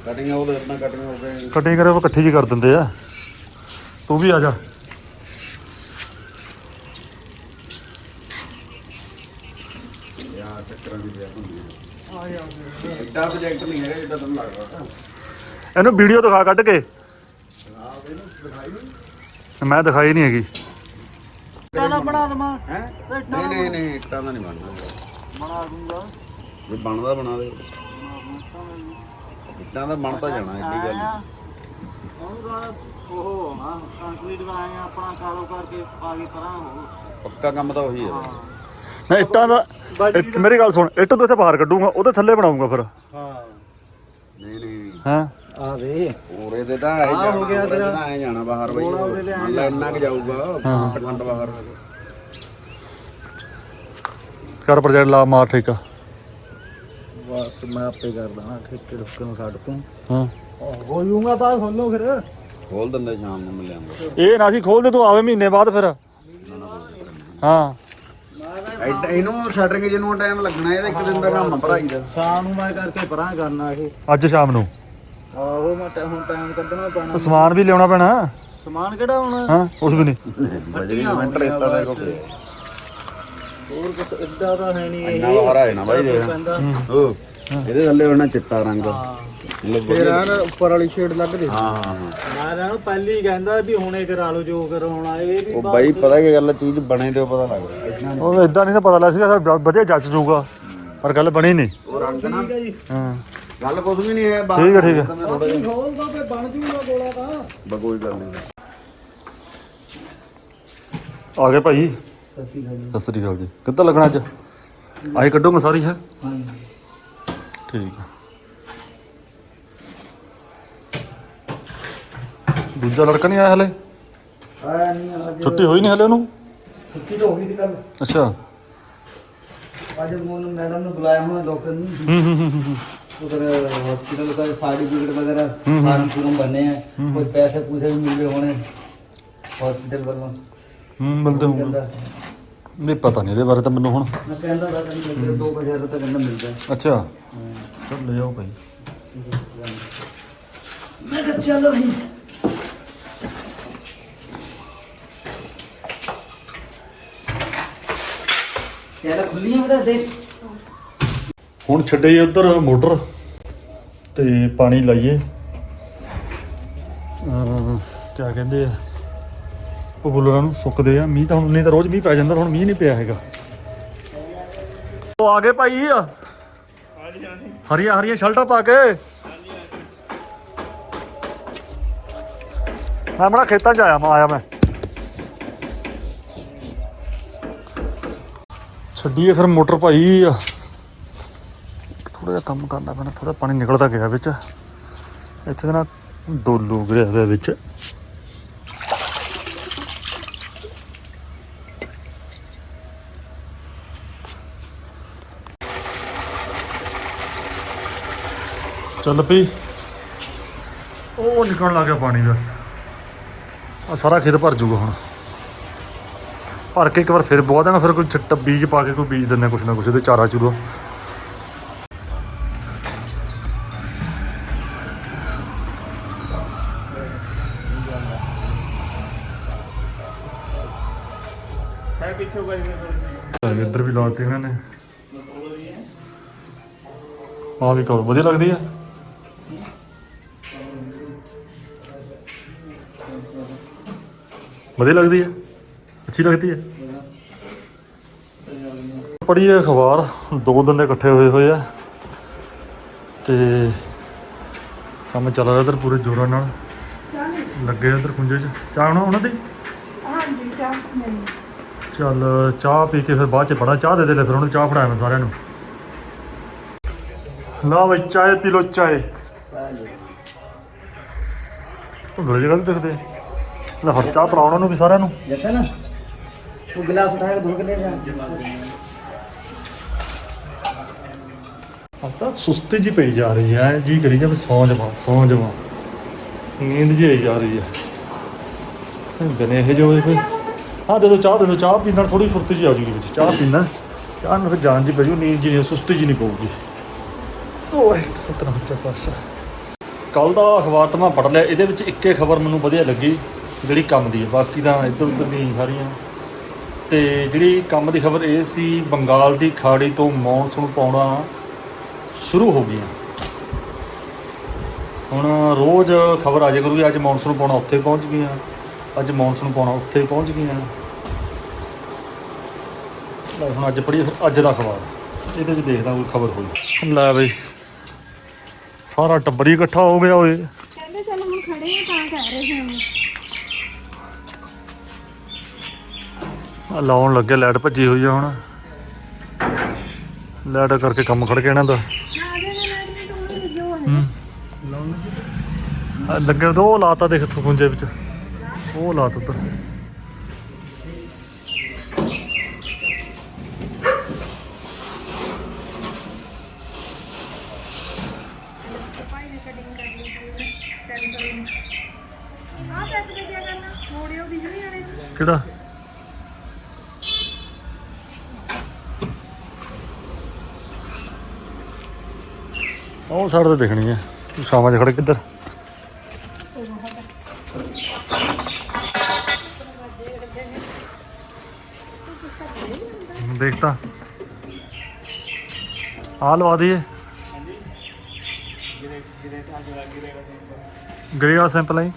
ਕਟਿੰਗ ਉਹ ਆਪਣਾ ਕਟਿੰਗ ਹੋ ਗਏ ਕਟਿੰਗ ਕਰੇ ਉਹ ਇਕੱਠੀ ਜੀ ਕਰ ਦਿੰਦੇ ਆ। ਤੂੰ ਵੀ ਆ ਜਾ। ਯਾਰ ਚੱਕਰਾਂ ਦੀ ਬਿਆ ਹੁੰਦੀ ਹੈ ਐਡਾ ਪ੍ਰੋਜੈਕਟ ਨਹੀਂ ਹੈਗਾ ਜਿੱਦਾਂ ਤੁਹਾਨੂੰ ਲੱਗਦਾ ਇਹਨੂੰ ਵੀਡੀਓ ਦਿਖਾ ਕੱਢ ਕੇ। ਮੈਂ ਦਿਖਾਈ ਨਹੀਂ ਹੈਗੀ। ਪਹਿਲਾਂ ਬਣਾ ਦਵਾਂ। ਹੈ? ਨਹੀਂ ਨਹੀਂ ਨਹੀਂ ਇੱਟਾਂ ਦਾ ਨਹੀਂ ਬਣਦਾ। ਬਣਾ ਦੂੰਗਾ। ਜੇ ਬਣਦਾ ਬਣਾ ਦੇ। ਇੱਟਾਂ ਦਾ ਬਣ ਤਾਂ ਜਾਣਾ ਇੱਡੀ ਗੱਲ ਨੀ। ਉਹਦਾ ਉਹ ਹਾਂ ਕੰਕਰੀਟ ਦਾ ਆਏ ਆਪਣਾ ਕਾਰੋ ਕਰਕੇ ਆ ਗਈ ਪਰਾਂ ਉਹ। ਪੱਕਾ ਕੰਮ ਤਾਂ ਉਹੀ ਹੈ। ਮੈਂ ਇੱਟਾਂ ਦਾ ਇੱਟ- ਮੇਰੀ ਗੱਲ ਸੁਣ ਇੱਟ ਤੋਂ ਇੱਥੇ ਬਾਹਰ ਕੱਢੂੰਗਾ ਉਹਦੇ ਥੱਲੇ ਬਣਾਉਂਗਾ ਫਿਰ। ਹਾਂ। ਨਹੀਂ ਨਹੀਂ। ਹਾਂ? ਆ ਵੇ। ਉਰੇ ਦੇ ਤਾਂ ਐ ਆਹ ਹੋ ਜਾਣਾ ਗਿਆ ਉਰੇ ਦੇ ਤੇਰਾ। ਤਾਂ ਐ ਜਾਣਾ ਬਾਹਰ ਬਈ। ਗੋਲਾ ਉਰੇ ਦੇ ਐਂ ਮੰਨ ਲੈ ਇੰਨਾ ਕੁ ਜਾਊਗਾ ਹਾਂ। ਖੰਡ ਖੰਡ ਬਾਹਰ। ਕਰ ਪ੍ਰੋਜੈਕਟ ਲਾ ਮਾਰ ਠੇਕਾ। ਬਸ ਮੈਂ ਆਪੇ ਕਰਦਾ ਹਾਂ ਠੇਕੇ ਰੁੱਕੇ ਨੂੰ ਛੱਡ ਤੂੰ। ਹਾਂ। ਹੋ ਜੂਗਾ ਬਾਅਦ ਲਓ ਫਿਰ। ਖੋਲ ਦਿੰਦੇ ਸ਼ਾਮ ਨੂੰ ਮਿਲ ਜਾਂਦਾ ਇਹ ਨਾ ਸੀ ਖੋਲਦੇ ਤੂੰ ਆਵੇ ਮਹੀਨੇ ਬਾਅਦ ਫਿਰ। ਹਾਂ। ਇਹਨੂੰ ਸ਼ਟਰਿੰਗ ਜਿਹਨੂੰ ਟਾਈਮ ਲੱਗਣਾ ਇਹਦਾ ਇੱਕ ਦਿਨ ਦਾ ਕੰਮ ਭਰਾਈ ਦਾ। ਸ਼ਾਮ ਨੂੰ ਮੈਂ ਕਰਕੇ ਪਰਾਂ ਕਰਨਾ ਇਹ। ਅੱਜ ਸ਼ਾਮ ਨੂੰ। ਆਹੋ ਮੈਂ ਟੈ- ਹੁਣ ਟਾਈਮ ਕੱਢਣਾ ਪੈਣਾ। ਤਾਂ ਸਮਾਨ ਵੀ ਲਿਆਉਣਾ ਪੈਣਾ। ਸਮਾਨ ਕਿਹੜਾ ਹੋਣਾ? ਹਾਂ ਉਸ ਵੀ ਨਹੀਂ। ਬਜਰੀ ਸਿਮੈਂਟ ਰੇਤਾ ਦਾ ਕੋਪੇ ਹੋਰ ਕੁਛ ਏਦਾਂ ਦਾ ਹੈ ਨਹੀਂ ਇਹ ਇੰਨਾ ਆਏ ਨਾ ਬਾਈ ਦੇਖ। ਪੈਂਦਾ। ਉਹ ਇਹਦੇ ਥੱਲੇ ਹੋਣਾ ਚਿੱਟਾ ਰੰਗ। ਹਾਂ। ਫੇਰ ਆ ਨਾ ਉੱਪਰ ਵਾਲੀ ਸ਼ੇਡ ਲੱਗ ਜੇ। ਹਾਂ ਹਾਂ ਹਾਂ। ਮੈਂ ਨਾ ਪਹਿਲੀ ਕਹਿੰਦਾ ਵੀ ਹੁਣੇ ਕਰਾ ਲਓ ਜੋ ਕਰਾਉਣਾ ਇਹ ਵੀ ਉਹ ਬਾਈ ਪਤਾ ਕੀ ਗੱਲ ਆ, ਚੀਜ਼ ਬਣੇ ਤੇ ਪਤਾ ਲੱਗਦਾ। ਇਦਾਂ। ਉਹ ਇਦਾਂ ਨਹੀਂ ਨਾ ਪਤਾ ਲੱਗ ਸੀਗਾ ਸਰ ਵਧੀਆ ਜੱਜ ਜਾਊਗਾ। ਪਰ ਗੱਲ ਬਣੀ ਨਹੀਂ। ਉਹ ਰੰਗ ਨਾ। ਠੀਕ ਹੈ ਜੀ ਹਾਂ। ਗੱਲ ਕੁਝ ਵੀ ਨਹੀਂ ਹੈ ਠੀਕ ਹੈ, ਠੀਕ ਹੈ। ਜਿਹਾ। ਖੋਲ ਦੋ ਫੇ ਬਣ ਜੂਗਾ ਗੋਲਾ ਤਾਂ। ਬਸ ਕੋਈ ਗੱਲ ਨਹੀਂ। ਆ ਗਏ ਭਾਈ। ਸਸੀ ਗੱਲ ਸਤਿ ਸ੍ਰੀ ਅਕਾਲ ਜੀ। ਕਿੱਦਾਂ ਲੱਗਣਾ ਅੱਜ? ਆਹੀ ਕੱਢੋਗੇ ਸਾਰੀ ਹੈ? ਹਾਂ ਠੀਕ ਹੈ। ਦੂਜਾ ਲੜਕਾ ਨਹੀਂ ਆਇਆ ਹਲੇ? ਆਇਆ ਨਹੀਂ ਅੱਜ ਛੁੱਟੀ ਹੋਈ ਨਹੀਂ ਹਲੇ ਉਹਨੂੰ? ਛੁੱਟੀ ਤਾਂ ਹੋ ਗਈ ਦੀ ਗੱਲ ਅੱਛਾ। ਅੱਜ ਮੋਨ ਮੈਡਮ ਨੂੰ ਬੁਲਾਇਆ ਹੋਣਾ ਡਾਕਟਰ ਨੇ। ਹੂੰ ਹੂੰ ਹੂੰ ਹੂੰ। उधर हॉस्पिटल का सर्टिफिकेट वगैरह फार्म फूर्म भरने हैं कुछ पैसे पूसे भी मिल गए होने हॉस्पिटल वालों ਹੂੰ ਮਿਲਦੇ ਹੋਣਗੇ कहता ਨਹੀਂ ਪਤਾ ਨਹੀਂ ਇਹਦੇ ਬਾਰੇ ਤਾਂ ਮੈਨੂੰ ਹੁਣ मैं कहता था कि दो हजार रुपये करना मिलता है ਅੱਛਾ ਚੱਲ ਲੈ ਜਾਓ ਭਾਈ मैं कहा चलो भाई क्या खुली है बेटा देख ਹੁਣ ਛੱਡੇ ਉਧਰ ਮੋਟਰ ਤੇ ਪਾਣੀ ਲਾਈਏ। ਅਹ ਕਿਆ ਕਹਿੰਦੇ ਆ? ਪਪੂਲਰਾਂ ਨੂੰ ਸੁੱਕਦੇ ਆ। ਮੀਂਹ ਤਾਂ ਹੁਣ ਨਹੀਂ ਤਾਂ ਰੋਜ਼ ਮੀਂਹ ਪੈ ਜਾਂਦਾ, ਹੁਣ ਮੀਂਹ ਨਹੀਂ ਪਿਆ ਹੈਗਾ। ਉਹ ਆ ਗਏ ਭਾਈ ਹਰੀਆਂ ਹਰੀਆਂ ਸ਼ਲਟਾਂ ਪਾ ਕੇ। ਮੈਂ ਬੜਾ ਖੇਤਾਂ 'ਚ ਆਇਆ ਮੈਂ ਆਇਆ ਮੈਂ। ਛੱਡੀਏ ਫਿਰ ਮੋਟਰ ਭਾਈ। ਥੋੜਾ ਜਿਹਾ ਕੰਮ ਕਰਨਾ ਪੈਣਾ ਥੋੜਾ ਪਾਣੀ ਨਿਕਲਦਾ ਗਿਆ ਵਿੱਚ। ਇੱਥੇ ਤਾਂ ਨਾ ਡੋਲੂ ਗਿਆ ਹੋਇਆ ਵਿੱਚ। ਚੱਲ ਪਈ ਉਹ ਨਿਕਲਣ ਲੱਗ ਗਿਆ ਪਾਣੀ ਬਸ। ਆ ਸਾਰਾ ਖੇਤ ਭਰ ਜੂਗਾ ਹੁਣ। ਭਰ ਕੇ ਇੱਕ ਵਾਰ ਫਿਰ ਬਹੁਤ ਦੇਣਾ, ਫਿਰ ਕੋਈ ਛੱਟਾ ਬੀਜ ਪਾ ਕੇ ਕੋਈ ਬੀਜ ਦਿੰਦਾ ਕੁਛ ਨਾ ਕੁਛ, ਇਹਦੇ ਚਾਰਾ ਚੂਰਾ। ਗਈ ਇੱਧਰ ਵੀ ਲਾਤੇ ਇਹਨਾਂ ਨੇ। ਆਹ ਵੀ ਕਹੋ ਵਧੀਆ ਲੱਗਦੀ ਆ। ਵਧੀਆ ਲੱਗਦੀ ਆ ਅੱਛੀ ਲੱਗਦੀ ਆ। ਪੜੀ ਹੈ ਅਖਬਾਰ ਦੋ ਦਿਨ ਦੇ ਇਕੱਠੇ ਹੋਏ ਹੋਏ ਆ। ਤੇ ਕੰਮ ਚੱਲ ਰਿਹਾ ਇੱਧਰ ਪੂਰੇ ਜ਼ੋਰਾਂ ਨਾਲ। ਲੱਗੇ ਇੱਧਰ ਖੁੰਝੇ 'ਚ। ਚਾਹ ਉਹਨਾਂ ਦੀ? ਹਾਂਜੀ ਚਾਹ ਨਹੀਂ ਚੱਲ ਚਾਹ ਪੀ ਕੇ ਫਿਰ ਬਾਅਦ ਚ ਬੜਾ ਚਾਹ ਦੇ ਦੇ ਫਿਰ ਉਹਨੂੰ ਚਾਹ ਫੜਾਇਆ ਮੈਂ ਸਾਰਿਆਂ ਨੂੰ। ਲਾ ਬਈ ਚਾਹ ਪੀ ਲੋ ਚਾਹ। ਧੁੰਦਲੇ ਜਗ੍ਹਾ ਤੇ ਦੇਖਦੇ। ਲੈ ਹਰ ਚਾਹ ਪਲਾਉਣ ਉਹਨੂੰ ਵੀ ਸਾਰਿਆਂ ਨੂੰ। ਜੱਟਾ ਨਾ ਤੂੰ ਗਲਾਸ ਉਠਾ ਕੇ ਧੋ ਕੇ ਜਾ ਹਫਤਾ ਸੁਸਤੀ ਜੀ ਪਈ ਜਾ ਰਹੀ ਹੈ ਜੀ ਕਰੀ ਜਾ ਮੈਂ ਸੌਂ ਜਾਵਾਂ ਸੌਂ ਜਾਵਾਂ। ਨੀਂਦ ਜੀ ਆਈ ਜਾ ਰਹੀ ਹੈ। ਦਿਨੇ ਇਹ ਜੋ ਕੋਈ ਹਾਂ ਦੇ ਦੋ ਚਾਹ ਦੇ ਦੋ ਚਾਹ ਪੀਣ ਨਾਲ ਥੋੜੀ ਫੁਰਤੀ ਜੀ ਆ ਜੂਗੀ ਵਿੱਚ ਚਾਹ ਪੀਣਾ ਚਾਹ ਨਾਲ ਫਿਰ ਜਾਨ ਜੀ ਪੈ ਜੂ ਨੀਂਦ ਜੀ ਨਹੀਂ ਸੁਸਤੀ ਜੀ ਨਹੀਂ ਪਊਗੀ। ਓਏ ਸਤਨਾਮ ਸੱਚਾ ਪਾਤਸ਼ਾਹ। ਕੱਲ ਦਾ ਅਖਬਾਰ ਤਾਂ ਮੈਂ ਪੜ੍ਹ ਲਿਆ ਇਹਦੇ ਵਿੱਚ ਇੱਕੇ ਖਬਰ ਮੈਨੂੰ ਵਧੀਆ ਲੱਗੀ ਜਿਹੜੀ ਕੰਮ ਦੀ ਹੈ ਬਾਕੀ ਤਾਂ ਇੱਧਰ ਉੱਧਰ ਦੀ ਸਾਰੀਆਂ। ਤੇ ਜਿਹੜੀ ਕੰਮ ਦੀ ਖਬਰ ਇਹ ਸੀ ਬੰਗਾਲ ਦੀ ਖਾੜੀ ਤੋਂ ਮੌਨਸੂਨ ਪਾਉਣਾ ਸ਼ੁਰੂ ਹੋ ਗਈਆਂ। ਹੁਣ ਰੋਜ਼ ਖਬਰ ਆ ਜਾਇਆ ਕਰੂਗੀ ਅੱਜ ਮੌਨਸੂਨ ਪਾਉਣਾ ਉੱਥੇ ਪਹੁੰਚ ਗਈਆਂ। ਅੱਜ ਮੌਨਸੂਨ ਪਾਉਣਾ ਉੱਥੇ ਪਹੁੰਚ ਗਈਆਂ। ਲੈ ਹੁਣ ਅੱਜ ਪੜ੍ਹੀ ਅੱਜ ਦਾ ਅਖਬਾਰ। ਇਹਦੇ ਵਿੱਚ ਦੇਖਦਾ ਕੋਈ ਖਬਰ ਹੋਈ। ਲੈ ਬਈ ਸਾਰਾ ਟੱਬਰ ਹੀ ਇਕੱਠਾ ਹੋ ਗਿਆ ਓਏ। ਕਹਿੰਦੇ ਚੱਲ ਹੁਣ ਖੜੇ ਆ ਤਾਂ ਕਹਿ ਰਹੇ ਆਹ ਲਾਉਣ ਲੱਗੇ ਲਾਈਟ ਭੱਜੀ ਹੋਈ ਆ ਹੁਣ। ਲਾਈਟ ਕਰਕੇ ਕੰਮ ਖੜ ਗਿਆ ਇਹਨਾਂ ਦਾ। ਹੈ। ਲੱਗੇ ਤਾਂ ਲਾਤਾ ਦੇਖ ਖੁੰਝੇ ਵਿੱਚ। ਉਹ ਲਾਤਾ ਉੱਧਰ। ਕਿਹੜਾ? ਉਹ ਸਾਈਡ ਤੇ ਦੇਖਣੀ ਹੈ ਤੂੰ ਸ਼ਾਮਾਂ 'ਚ ਖੜ ਕਿੱਧਰ? ਦੇਖਤਾ ਆ ਲਵਾ ਦਈਏ। ਗ੍ਰੇ ਵਾਲਾ ਸੈਂਪਲ ਹੈ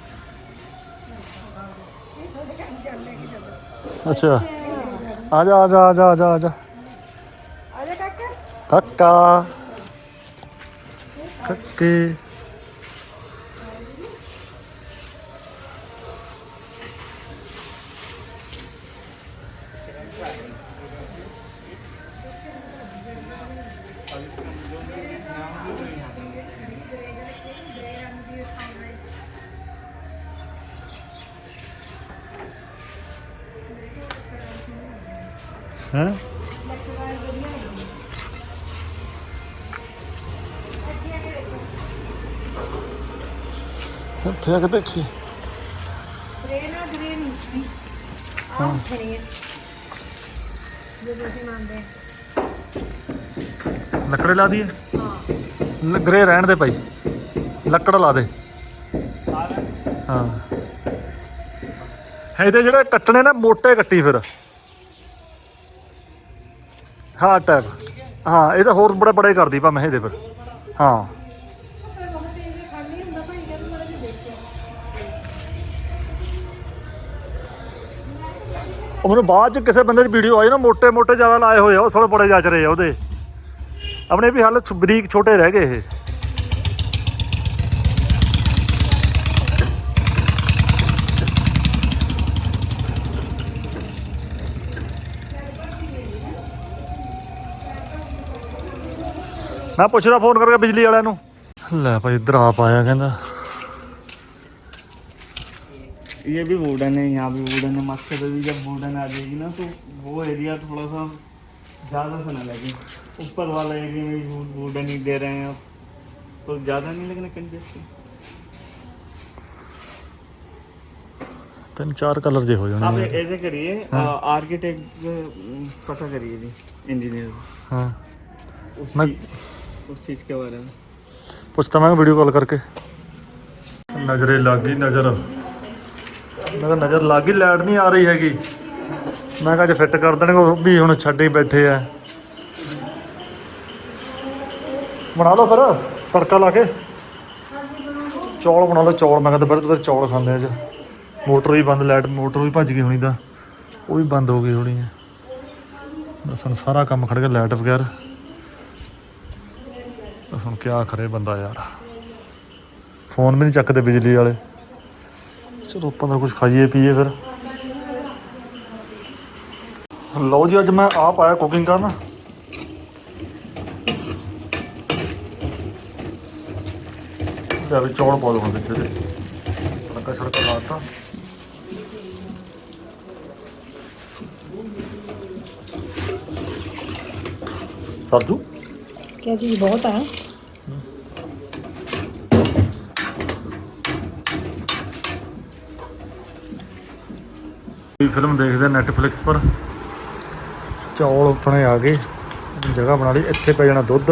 ਅੱਛਾ। ਆ ਜਾ ਆ ਜਾ ਆ ਜਾ ਆ ਜਾ ਆ ਜਾ। ਕਾਕਾ। ਕਾਕਾ। ਹੈ? ਇੱਥੇ ਆ ਕੇ ਦੇਖੀ। ਗ੍ਰੇ ਨਾ ਆਹ ਖਣੀ ਹੈ। ਜੋ ਤੁਸੀਂ ਮੰਨਦੇ ਲੱਕੜੇ ਲਾ ਦਈਏ? ਹਾਂ ਗਰੇ ਰਹਿਣ ਦੇ ਭਾਈ। ਲੱਕੜ ਲਾ ਦੇ। ਹਾਂ ਇਹਦੇ ਜਿਹੜੇ ਕੱਟਣੇ ਨਾ, ਮੋਟੇ ਕੱਟੀ ਫਿਰ। ਹਾਂ ਟੈਪ ਹਾਂ, ਇਹ ਤਾਂ ਹੋਰ ਬੜਾ ਬੜੇ ਕਰਦੀ ਭਾਵੇਂ ਇਹਦੇ ਪਰ। ਹਾਂ। ਪਰ ਮੈਨੂੰ ਬਾਅਦ ਚ ਕਿਸੇ ਬੰਦੇ ਦੀ ਵੀਡੀਓ ਆਈ ਨਾ, ਮੋਟੇ ਮੋਟੇ ਜ਼ਿਆਦਾ ਲਾਏ ਹੋਏ ਆ, ਉਹ ਥੋੜੇ ਬੜੇ ਜੱਚ ਰਹੇ ਆ ਉਹਦੇ। ਆਪਣੇ ਵੀ ਹਾਲੇ ਬਰੀਕ ਛੋਟੇ ਰਹਿ ਗਏ ਇਹ। ਮੈਂ ਪੁੱਛਦਾ ਫੋਨ ਕਰਕੇ ਬਿਜਲੀ ਵਾਲਿਆਂ ਨੂੰ ਲੈ ਭਾਈ ਇਧਰ ਆਪ ਆਇਆ ਕਹਿੰਦਾ ये भी वुडन है यहाँ भी वुडन है मकसद अभी जब वुडन आ जाएगी ना तो वो एरिया थोड़ा सा ज़्यादा सा ना लगे ऊपर वाला एरिया में भी वुडन ही दे रहे हैं अब तो ज़्यादा नहीं लगना कंजेक्शन ਤਿੰਨ ਚਾਰ ਕਲਰ ਜੇ ਹੋ आप ਜਾਣੇ ऐसे करिए आर्किटेक्ट पता करिए जी इंजीनियर ਹਾਂ उस मैं- चीज- उस चीज़ के बारे में ਪੁੱਛਤਾ ਮੈਂ ਵੀਡੀਓ ਕਾਲ ਕਰਕੇ ਨਜ਼ਰੇ ਲੱਗ ਗਈ ਨਜ਼ਰ ਮੈਂ ਕਿਹਾ ਨਜ਼ਰ ਲੱਗ ਗਈ ਲਾਈਟ ਨਹੀਂ ਆ ਰਹੀ ਹੈਗੀ ਮੈਂ ਕਿਹਾ ਜੇ ਫਿੱਟ ਕਰ ਦੇਣਗੇ ਉਹ ਵੀ ਹੁਣ ਛੱਡੇ ਹੀ ਬੈਠੇ ਆ ਬਣਾ ਲਓ ਫਿਰ ਤੜਕਾ ਲਾ ਕੇ ਚੌਲ ਬਣਾ ਲਓ ਚੌਲ ਮੈਂ ਕਿਹਾ ਦੁਪਹਿਰ ਦੁਪਹਿਰ ਚੌਲ ਖਾਂਦੇ ਅੱਜ ਮੋਟਰ ਵੀ ਬੰਦ ਲਾਈਟ ਮੋਟਰ ਵੀ ਭੱਜ ਗਈ ਹੋਣੀ ਤਾਂ ਉਹ ਵੀ ਬੰਦ ਹੋ ਗਈ ਹੋਣੀ ਹੈ ਬਸ ਹੁਣ ਸਾਰਾ ਕੰਮ ਖੜ ਗਿਆ ਲਾਈਟ ਵਗੈਰ ਸੁਣ ਹੁਣ ਕਿਆ ਖਰੇ ਬੰਦਾ ਯਾਰ। ਫੋਨ ਵੀ ਨਹੀਂ ਚੱਕਦੇ ਬਿਜਲੀ ਵਾਲੇ। ਚਲੋ ਆਪਾਂ ਤਾਂ ਕੁਝ ਖਾਈਏ, ਪੀਏ ਫਿਰ। ਲਓ ਜੀ, ਅੱਜ ਮੈਂ ਆਪ ਆਇਆ ਕੁਕਿੰਗ ਕਰਨ। ਵੀ ਚੌਲ ਪਾ ਦੋ ਹੁਣ ਵਿੱਚ ਇਹਦੇ। ਤੜਕਾ ਲਾਤਾ ਸਾਜੂ ਕਿਆ ਚੀਜ਼ ਬਹੁਤ ਆ। ਫਿਲਮ ਦੇਖਦੇ ਨੈਟਫਲਿਕਸ ਪਰ। ਚੌਲ ਉਤਣੇ ਆ ਗਏ। ਜਗ੍ਹਾ ਬਣਾ ਲਈ। ਇੱਥੇ ਪੈ ਜਾਣਾ ਦੁੱਧ।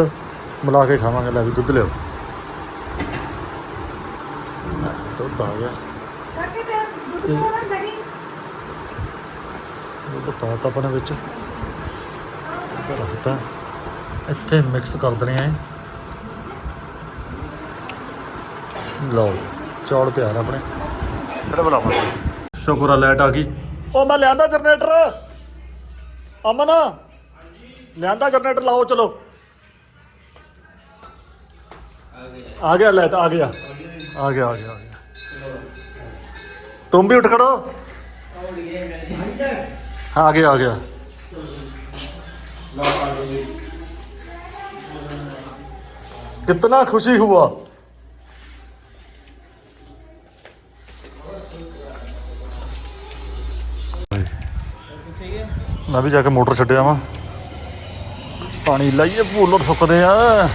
ਮਿਲਾ ਕੇ ਖਾਵਾਂਗੇ। ਲੈ ਵੀ ਦੁੱਧ ਲਿਓ ਦੁੱਧ ਆ ਗਿਆ। ਦੁੱਧ ਪਾਤਾ ਆਪਣੇ ਵਿੱਚ। ਰੱਖਤਾ। ਇੱਥੇ ਮਿਕਸ ਕਰ ਦਨੇ ਆ ਲਓ। ਚੌਲ ਤਿਆਰ ਆਪਣੇ। ਫਿਰ ਬਣਾਵਾਂਗੇ ਸ਼ੁਕਰ ਆ ਲੈਟ ਆ ਗਈ। ਉਹ ਮੈਂ ਲਿਆਂਦਾ ਜਨਰੇਟਰ ਅਮਨ ਲਿਆਂਦਾ ਜਨਰੇਟਰ ਲਾਓ ਚਲੋ ਆ ਗਿਆ ਲਾਈਟ ਆ ਗਿਆ ਆ ਗਿਆ ਆ ਗਿਆ ਆ ਗਿਆ तुम भी उठ खड़ो हाँ आ गया आ गया कितना खुशी हुआ ਮੈਂ ਵੀ ਜਾ ਕੇ ਮੋਟਰ ਛੱਡਿਆ ਵਾਂ ਪਾਣੀ ਲਾਈਏ ਭੂਲਰ ਸੁੱਕਦੇ ਆ।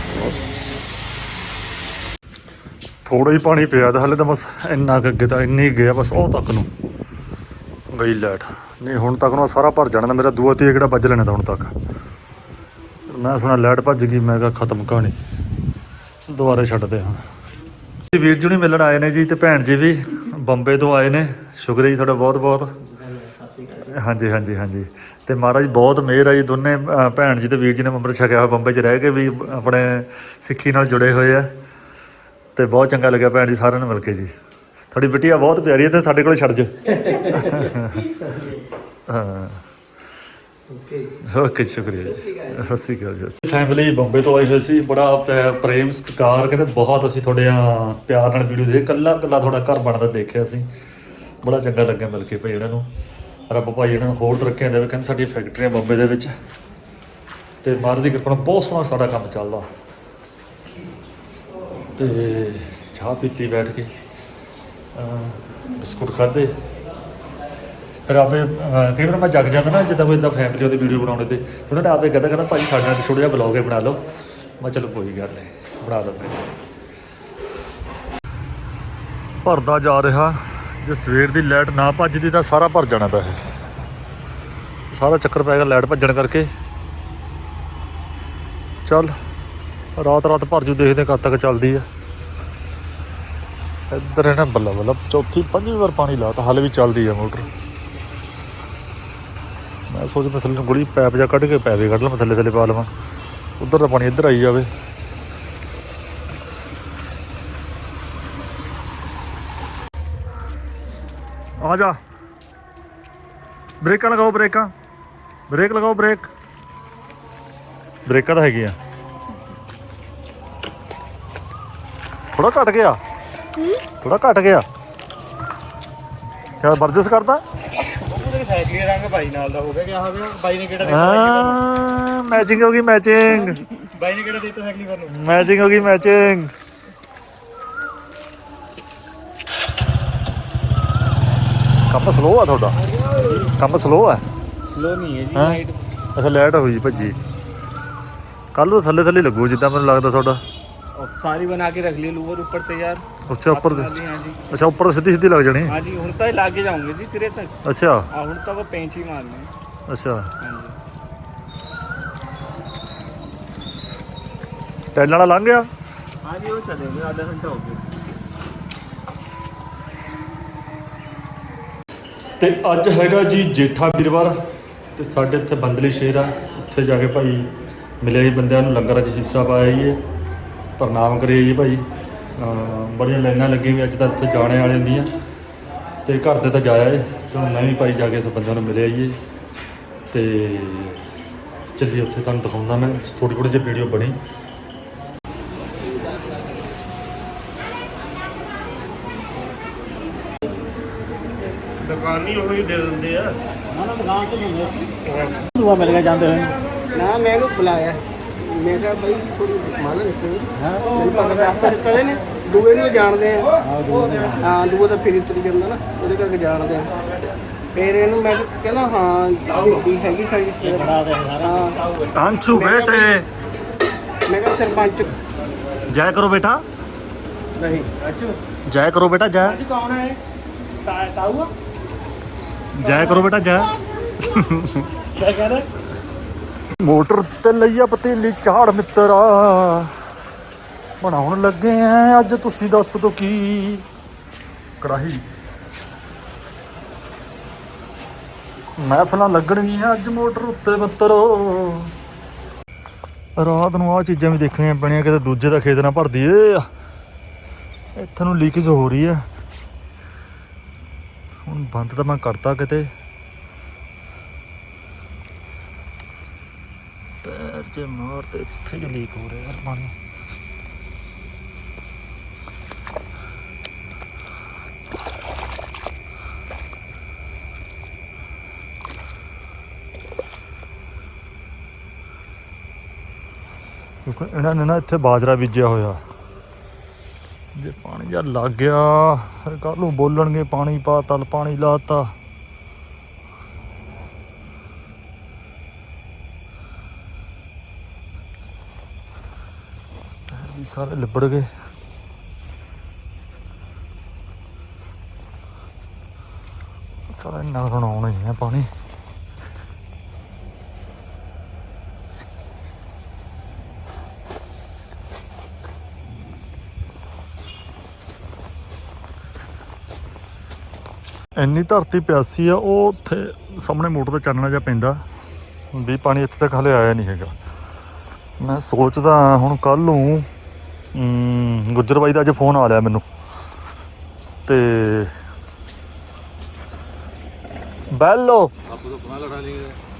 ਥੋੜਾ ਹੀ ਪਾਣੀ ਪਿਆ ਤਾਂ ਹਲੇ ਤਾਂ ਬਸ ਇੰਨਾ ਕੁ ਅੱਗੇ ਤਾਂ ਇੰਨੀ ਗਿਆ ਬਸ ਉਹ ਤੱਕ ਨੂੰ। ਗਈ ਲਾਈਟ। ਨਹੀਂ, ਹੁਣ ਤੱਕ ਨੂੰ ਸਾਰਾ ਭਰ ਜਾਣਾ ਮੇਰਾ ਦੂਆ ਤੀਆ ਕਿਹੜਾ ਵੱਜ ਲੈਣਾ ਤਾਂ ਹੁਣ ਤੱਕ। ਮੈਂ ਸੁਣਾ ਲਾਈਟ ਭੱਜ ਗਈ, ਮੈਂ ਕਿਹਾ ਖਤਮ ਕਹਾਣੀ। ਦੁਬਾਰੇ ਛੱਡਦੇ ਹਾਂ। ਵੀਰ ਜੀ ਨੂੰ ਮਿਲਣ ਆਏ ਨੇ ਜੀ ਤੇ ਭੈਣ ਜੀ ਵੀ ਬੰਬੇ ਤੋਂ ਆਏ ਨੇ। ਸ਼ੁਕਰੀਆ ਜੀ ਤੁਹਾਡਾ ਬਹੁਤ ਬਹੁਤ ਹਾਂਜੀ ਹਾਂਜੀ ਹਾਂਜੀ। ਤੇ ਮਹਾਰਾਜ ਬਹੁਤ ਮਿਹਰ ਹੈ ਜੀ ਦੋਨੇ ਅ, ਭੈਣ ਜੀ ਤੇ ਵੀਰ ਜੀ ਨੇ ਅੰਮ੍ਰਿਤ ਛਕਿਆ ਹੋਇਆ ਬੰਬੇ 'ਚ ਰਹਿ ਕੇ ਵੀ ਆਪਣੇ ਸਿੱਖੀ ਨਾਲ ਜੁੜੇ ਹੋਏ ਆ। ਤੇ ਬਹੁਤ ਚੰਗਾ ਲੱਗਿਆ ਭੈਣ ਜੀ ਸਾਰਿਆਂ ਨੂੰ ਮਿਲ ਕੇ ਜੀ। ਤੁਹਾਡੀ ਬਿਟੀਆ ਬਹੁਤ ਪਿਆਰੀ ਹੈ ਤੇ ਸਾਡੇ ਕੋਲ ਛੱਡ ਜੋ। ਹਾਂ। ਓਕੇ। ਸ਼ੁਕਰੀਆ ਜੀ। ਸਤਿ ਸ਼੍ਰੀ ਅਕਾਲ ਜੀ। ਫੈਮਿਲੀ ਬੰਬੇ ਤੋਂ ਆਈ ਹੋਈ ਸੀ ਬੜਾ ਪ- ਪ੍ਰੇਮ ਸਤਿਕਾਰ ਕਹਿੰਦੇ ਬਹੁਤ ਅਸੀਂ ਤੁਹਾਡੇ ਆ ਪਿਆਰ ਨਾਲ ਵੀਡੀਓ ਦੇ ਕੱਲਾ ਕੱਲਾ ਤੁਹਾਡਾ ਘਰ ਬਣਦਾ ਦੇਖਿਆ ਸੀ ਬੜਾ ਚੰਗਾ ਲੱਗਿਆ ਮਿਲ ਕੇ ਭਾਈ ਇਹਨਾਂ ਨੂੰ। ਰੱਬ ਭਾਈ ਇਹਨਾਂ ਨੂੰ ਹੋਰ ਤਰੱਕੀਆਂ ਦੇਵੇ, ਕਹਿੰਦੇ ਸਾਡੀ ਫੈਕਟਰੀਆਂ ਬੰਬੇ ਦੇ ਵਿੱਚ। ਤੇ ਮਾਰ ਦੀ ਕਿਰਪਾ ਨਾਲ ਬਹੁਤ ਸੋਹਣਾ ਸਾਡਾ ਕੰਮ ਚੱਲਦਾ। ਤੇ ਚਾਹ ਪੀਤੀ ਬੈਠ ਕੇ ਬਿਸਕੁਟ ਖਾਦੇ ਫਿਰ ਆਪੇ ਕਈ ਵਾਰ ਮੈਂ ਜਗ ਜਾਂਦਾ ਨਾ, ਜਿੱਦਾਂ ਕੋਈ ਇਦਾਂ ਫੈਮਿਲੀ ਉਹਦੀ ਵੀਡੀਓ ਬਣਾਉਣੇ ਤੇ, ਉਹਨਾਂ ਨੇ ਆਪੇ ਕਹਿੰਦਾ ਕਹਿੰਦਾ ਭਾਈ ਸਾਡੇ ਨਾਲ ਛੋਟਾ ਜਿਹਾ ਬਲੌਗ ਹੀ ਬਣਾ ਲਓ। ਮੈਂ ਚਲੋ ਕੋਈ ਗੱਲ ਨਹੀਂ, ਬਣਾ ਦਿੰਦੇ ਭਰਦਾ ਜਾ ਰਿਹਾ। ਜੇ ਸਵੇਰ ਦੀ ਲਾਈਟ ਨਾ ਭੱਜਦੀ ਤਾਂ ਸਾਰਾ ਭਰ ਜਾਣਾ ਤਾਂ ਇਹ। ਸਾਰਾ ਚੱਕਰ ਪੈ ਗਿਆ ਲਾਈਟ ਭੱਜਣ ਕਰਕੇ। ਚੱਲ, ਰਾਤ ਰਾਤ ਭਰ ਜੂ, ਦੇਖਦੇ ਕਦ ਤੱਕ ਚੱਲਦੀ ਆ। ਇੱਧਰ ਇਹਨਾਂ ਬੱਲਾ ਬੱਲਾ, ਚੌਥੀ, ਪੰਜਵੀਂ ਵਾਰ ਪਾਣੀ ਲਾਤਾ, ਹਾਲੇ ਵੀ ਚੱਲਦੀ ਆ ਮੋਟਰ। ਮੈਂ ਸੋਚਦਾ ਥੱਲੇ ਨੂੰ ਗੁੜੀ ਪੈਪ ਜਾ ਕੱਢ ਕੇ ਪੈਪ ਕੱਢ ਲਵਾਂ ਥੱਲੇ ਥੱਲੇ ਪਾ ਲਵਾਂ। ਉਧਰ ਦਾ ਪਾਣੀ ਇੱਧਰ ਆਈ ਜਾਵੇ। ਆ ਜਾ ਬ੍ਰੇਕਾਂ ਲਗਾਓ ਬ੍ਰੇਕਾਂ ਬ੍ਰੇਕ ਲਗਾਓ ਬ੍ਰੇਕ ਬ੍ਰੇਕਾਂ ਤਾਂ ਹੈਗੀਆਂ ਥੋੜਾ ਘਟ ਗਿਆ ਥੋੜਾ ਘਟ ਗਿਆ ਕਿਆ ਵਰਜਸ ਕਰਦਾ ਉਹਦੇ ਸਾਈਕਲੀ ਰੰਗ ਬਾਈ ਨਾਲ ਦਾ ਹੋ ਗਿਆ ਕਿਆ ਹੋ ਗਿਆ ਬਾਈ ਨੇ ਕਿਹੜਾ ਹਾਂ ਮੈਚਿੰਗ ਹੋ ਗਈ ਮੈਚਿੰਗ ਬਾਈ ਨੇ ਕਿਹੜਾ ਦਿੱਤਾ ਸਾਈਕਲੀ ਕਰਨ ਨੂੰ ਮੈਚਿੰਗ ਹੋ ਗਈ ਮੈਚਿੰਗ ਕੰਮ ਸਲੋ ਆ ਤੁਹਾਡਾ? ਕੰਮ ਸਲੋ ਆ? ਸਲੋ ਨਹੀਂ ਹੈ ਜੀ ਹਾਂ? ਅੱਛਾ ਲਾਈਟ ਹੋਈ ਭੱਜੀ। ਕੱਲ ਨੂੰ ਥੱਲੇ ਥੱਲੇ ਲੱਗੂ ਜਿੱਦਾਂ ਮੈਨੂੰ ਲੱਗਦਾ ਤੁਹਾਡਾ। ਸਾਰੀ ਬਣਾ ਕੇ ਰੱਖ ਲਈ ਲੂਵਰ ਉੱਪਰ ਤੇ ਯਾਰ ਅੱਛਾ ਉੱਪਰ ਦੇ ਹਾਂ ਜੀ ਅੱਛਾ ਉੱਪਰ ਸਿੱਧੀ ਸਿੱਧੀ ਲੱਗ ਜਾਣੀ। ਹਾਂ ਜੀ ਹੁਣ ਤਾਂ ਇਹ ਲਾਗੇ ਜਾਉਂਗੇ ਜੀ ਸਿਰੇ ਤੱਕ। ਅੱਛਾ। ਆ ਹੁਣ ਤਾਂ ਉਹ ਪੈਂਚ ਹੀ ਮਾਰਨੇ ਅੱਛਾ। ਹਾਂ ਜੀ ਟੈਲਾਂ ਵਾਲਾ ਲੰਘ ਗਿਆ? ਹਾਂ ਜੀ ਉਹ ਚਲੇ ਗਏ ਆਧਾ ਘੰਟਾ ਹੋ ਤੇ ਅੱਜ ਹੈਗਾ ਜੀ ਜੇਠਾ ਵੀਰਵਾਰ ਤੇ ਸਾਡੇ ਇੱਥੇ ਬੰਦਲੀ ਸ਼ੇਰ ਆ। ਉੱਥੇ ਜਾ ਕੇ ਭਾਈ ਮਿਲੇ ਜੀ ਬੰਦਿਆਂ ਨੂੰ, ਲੰਗਰ 'ਚ ਹਿੱਸਾ ਪਾਇਆ ਜੀ ਪ੍ਰਣਾਮ ਕਰਿਆ ਜੀ ਭਾਈ। ਅਮ ਬੜੀਆਂ ਲਾਈਨਾਂ ਲੱਗੀਆਂ ਵੀ ਅੱਜ ਤਾਂ ਇੱਥੇ ਜਾਣੇ ਵਾਲੇ ਦੀਆਂ ਤੇ ਘਰ ਦੇ ਤਾਂ ਜਾਇਆ ਏ ਤੇ ਮੈਂ ਵੀ ਭਾਈ ਜਾ ਕੇ ਇੱਥੇ ਬੰਦਿਆਂ ਨੂੰ ਮਿਲਿਆ ਜੀ ਤੇ ਚੱਲੀ ਉੱਥੇ, ਤੁਹਾਨੂੰ ਦਿਖਾਉਂਦਾ ਮੈਂ ਥੋੜੀ ਥੋੜੀ ਜਿਹੀ ਵੀਡੀਓ ਬਣੀ। ਦੁਕਾਨ ਨਹੀਂ ਉਹੀ ਦੇ ਦਿੰਦੇ ਆ। ਨਾ ਨਾ ਦੁਕਾਨ ਤੋਂ ਨਹੀਂ ਦੂਆ ਮਿਲ ਗਿਆ ਜਾਂਦੇ ਹੋਏ। ਨਾ ਮੈਂ ਇਹਨੂੰ ਬੁਲਾਇਆ। ਮੈਂ ਕਿਹਾ ਬਈ ਥੋੜੀ ਮਾਨ ਇਸ ਨੇ ਮੈਨੂੰ ਪਤਾ ਰਸਤਾ ਦਿੱਤਾ ਦੇ ਨੇ ਦੂਏ ਨੂੰ ਜਾਣਦੇ ਆ। ਹਾਂ ਦੂਏ ਤਾਂ ਫਿਰ ਤੁਰ ਜਾਂਦਾ ਨਾ ਉਹਦੇ ਕਰਕੇ ਜਾਣਦੇ ਆ। ਫਿਰ ਇਹਨੂੰ ਮੈਂ ਕਹਿੰਦਾ ਹਾਂ ਵੀ ਹੈਗੀ ਸਾਡੀ ਰਿਸ਼ਤੇਦਾਰ ਹਾਂ। ਅੰਸ਼ੂ ਬੇਟੇ। ਮੈਂ ਕਿਹਾ ਸਰਪੰਚ। ਜੈ ਕਰੋ ਬੇਟਾ। ਨਹੀਂ ਅੱਛਾ। ਜੈ ਕਰੋ ਬੇਟਾ ਜੈ। ਅੱਜ ਕੌਣ ਹੈ? ਤਾ ਤਾਊਆ? ਜੈ ਕਰੋ ਬੇਟਾ ਜੈ ਕੀ ਕਹਿੰਦਾ ਮੋਟਰ ਤੇ ਲਈਆ ਪਤੀਲੀ ਝਾੜ ਮਿੱਤਰਾ। ਬਣਾਉਣ ਲੱਗੇ ਆ, ਅੱਜ ਤੁਸੀਂ ਦੱਸ ਤੋ ਕੀ। ਕੜਾਹੀ। ਮਹਿਫਲਾਂ ਲੱਗਣਗੀਆਂ ਅੱਜ ਮੋਟਰ ਉੱਤੇ ਮਿੱਤਰੋ। ਰਾਤ ਨੂੰ ਆ ਚੀਜ਼ਾਂ ਵੀ ਦੇਖਣੀਆਂ ਪੈਣੀਆਂ, ਕਿਤੇ ਦੂਜੇ ਦਾ ਖੇਤ ਨਾ ਭਰਦੀ ਦਈਏ। ਇੱਥੇ ਨੂੰ ਲੀਕੇਜ ਹੋ ਰਹੀ ਹੈ ਹੁਣ ਬੰਦ ਤਾਂ ਮੈਂ ਕਰਤਾ ਕਿਤੇ। ਪੈਰ ਜੇ ਮਾਰ ਤੇ ਇੱਥੇ ਹੀ ਲੀਕ ਹੋ ਰਿਹਾ ਯਾਰ ਪਾਣੀ। ਕਿਉਂਕਿ ਇਹਨਾਂ ਨੇ ਨਾ ਇੱਥੇ ਬਾਜਰਾ ਬੀਜਿਆ ਹੋਇਆ। ਜੇ ਪਾਣੀ ਜਾਂ ਲੱਗ ਗਿਆ, ਫਿਰ ਕੱਲ ਨੂੰ ਬੋਲਣਗੇ ਪਾਣੀ ਪਾ ਤਲ, ਪਾਣੀ ਲਾਤਾ ਪੈਰ ਵੀ ਸਾਰੇ ਲਿਬੜ ਗਏ। ਚਲ ਇੰਨਾ ਕੁ ਹੁਣ ਆਉਣਾ ਹੀ ਹੈ ਪਾਣੀ। ਇੰਨੀ ਧਰਤੀ ਪਿਆਸੀ ਆ ਉਹ ਉੱਥੇ ਸਾਹਮਣੇ ਮੋਟਰ ਤੇ ਚਾਨਣਾ ਜਿਹਾ ਪੈਂਦਾ। ਵੀ ਪਾਣੀ ਇੱਥੇ ਤੱਕ ਹਲੇ ਆਇਆ ਨਹੀਂ ਹੈਗਾ। ਮੈਂ ਸੋਚਦਾ ਹੁਣ ਕੱਲ ਨੂੰ ਗੁੱਜਰ ਬਾਈ ਦਾ ਅੱਜ ਫੋਨ ਆ ਲਿਆ ਮੈਨੂੰ। ਤੇ ਬੈਲੋ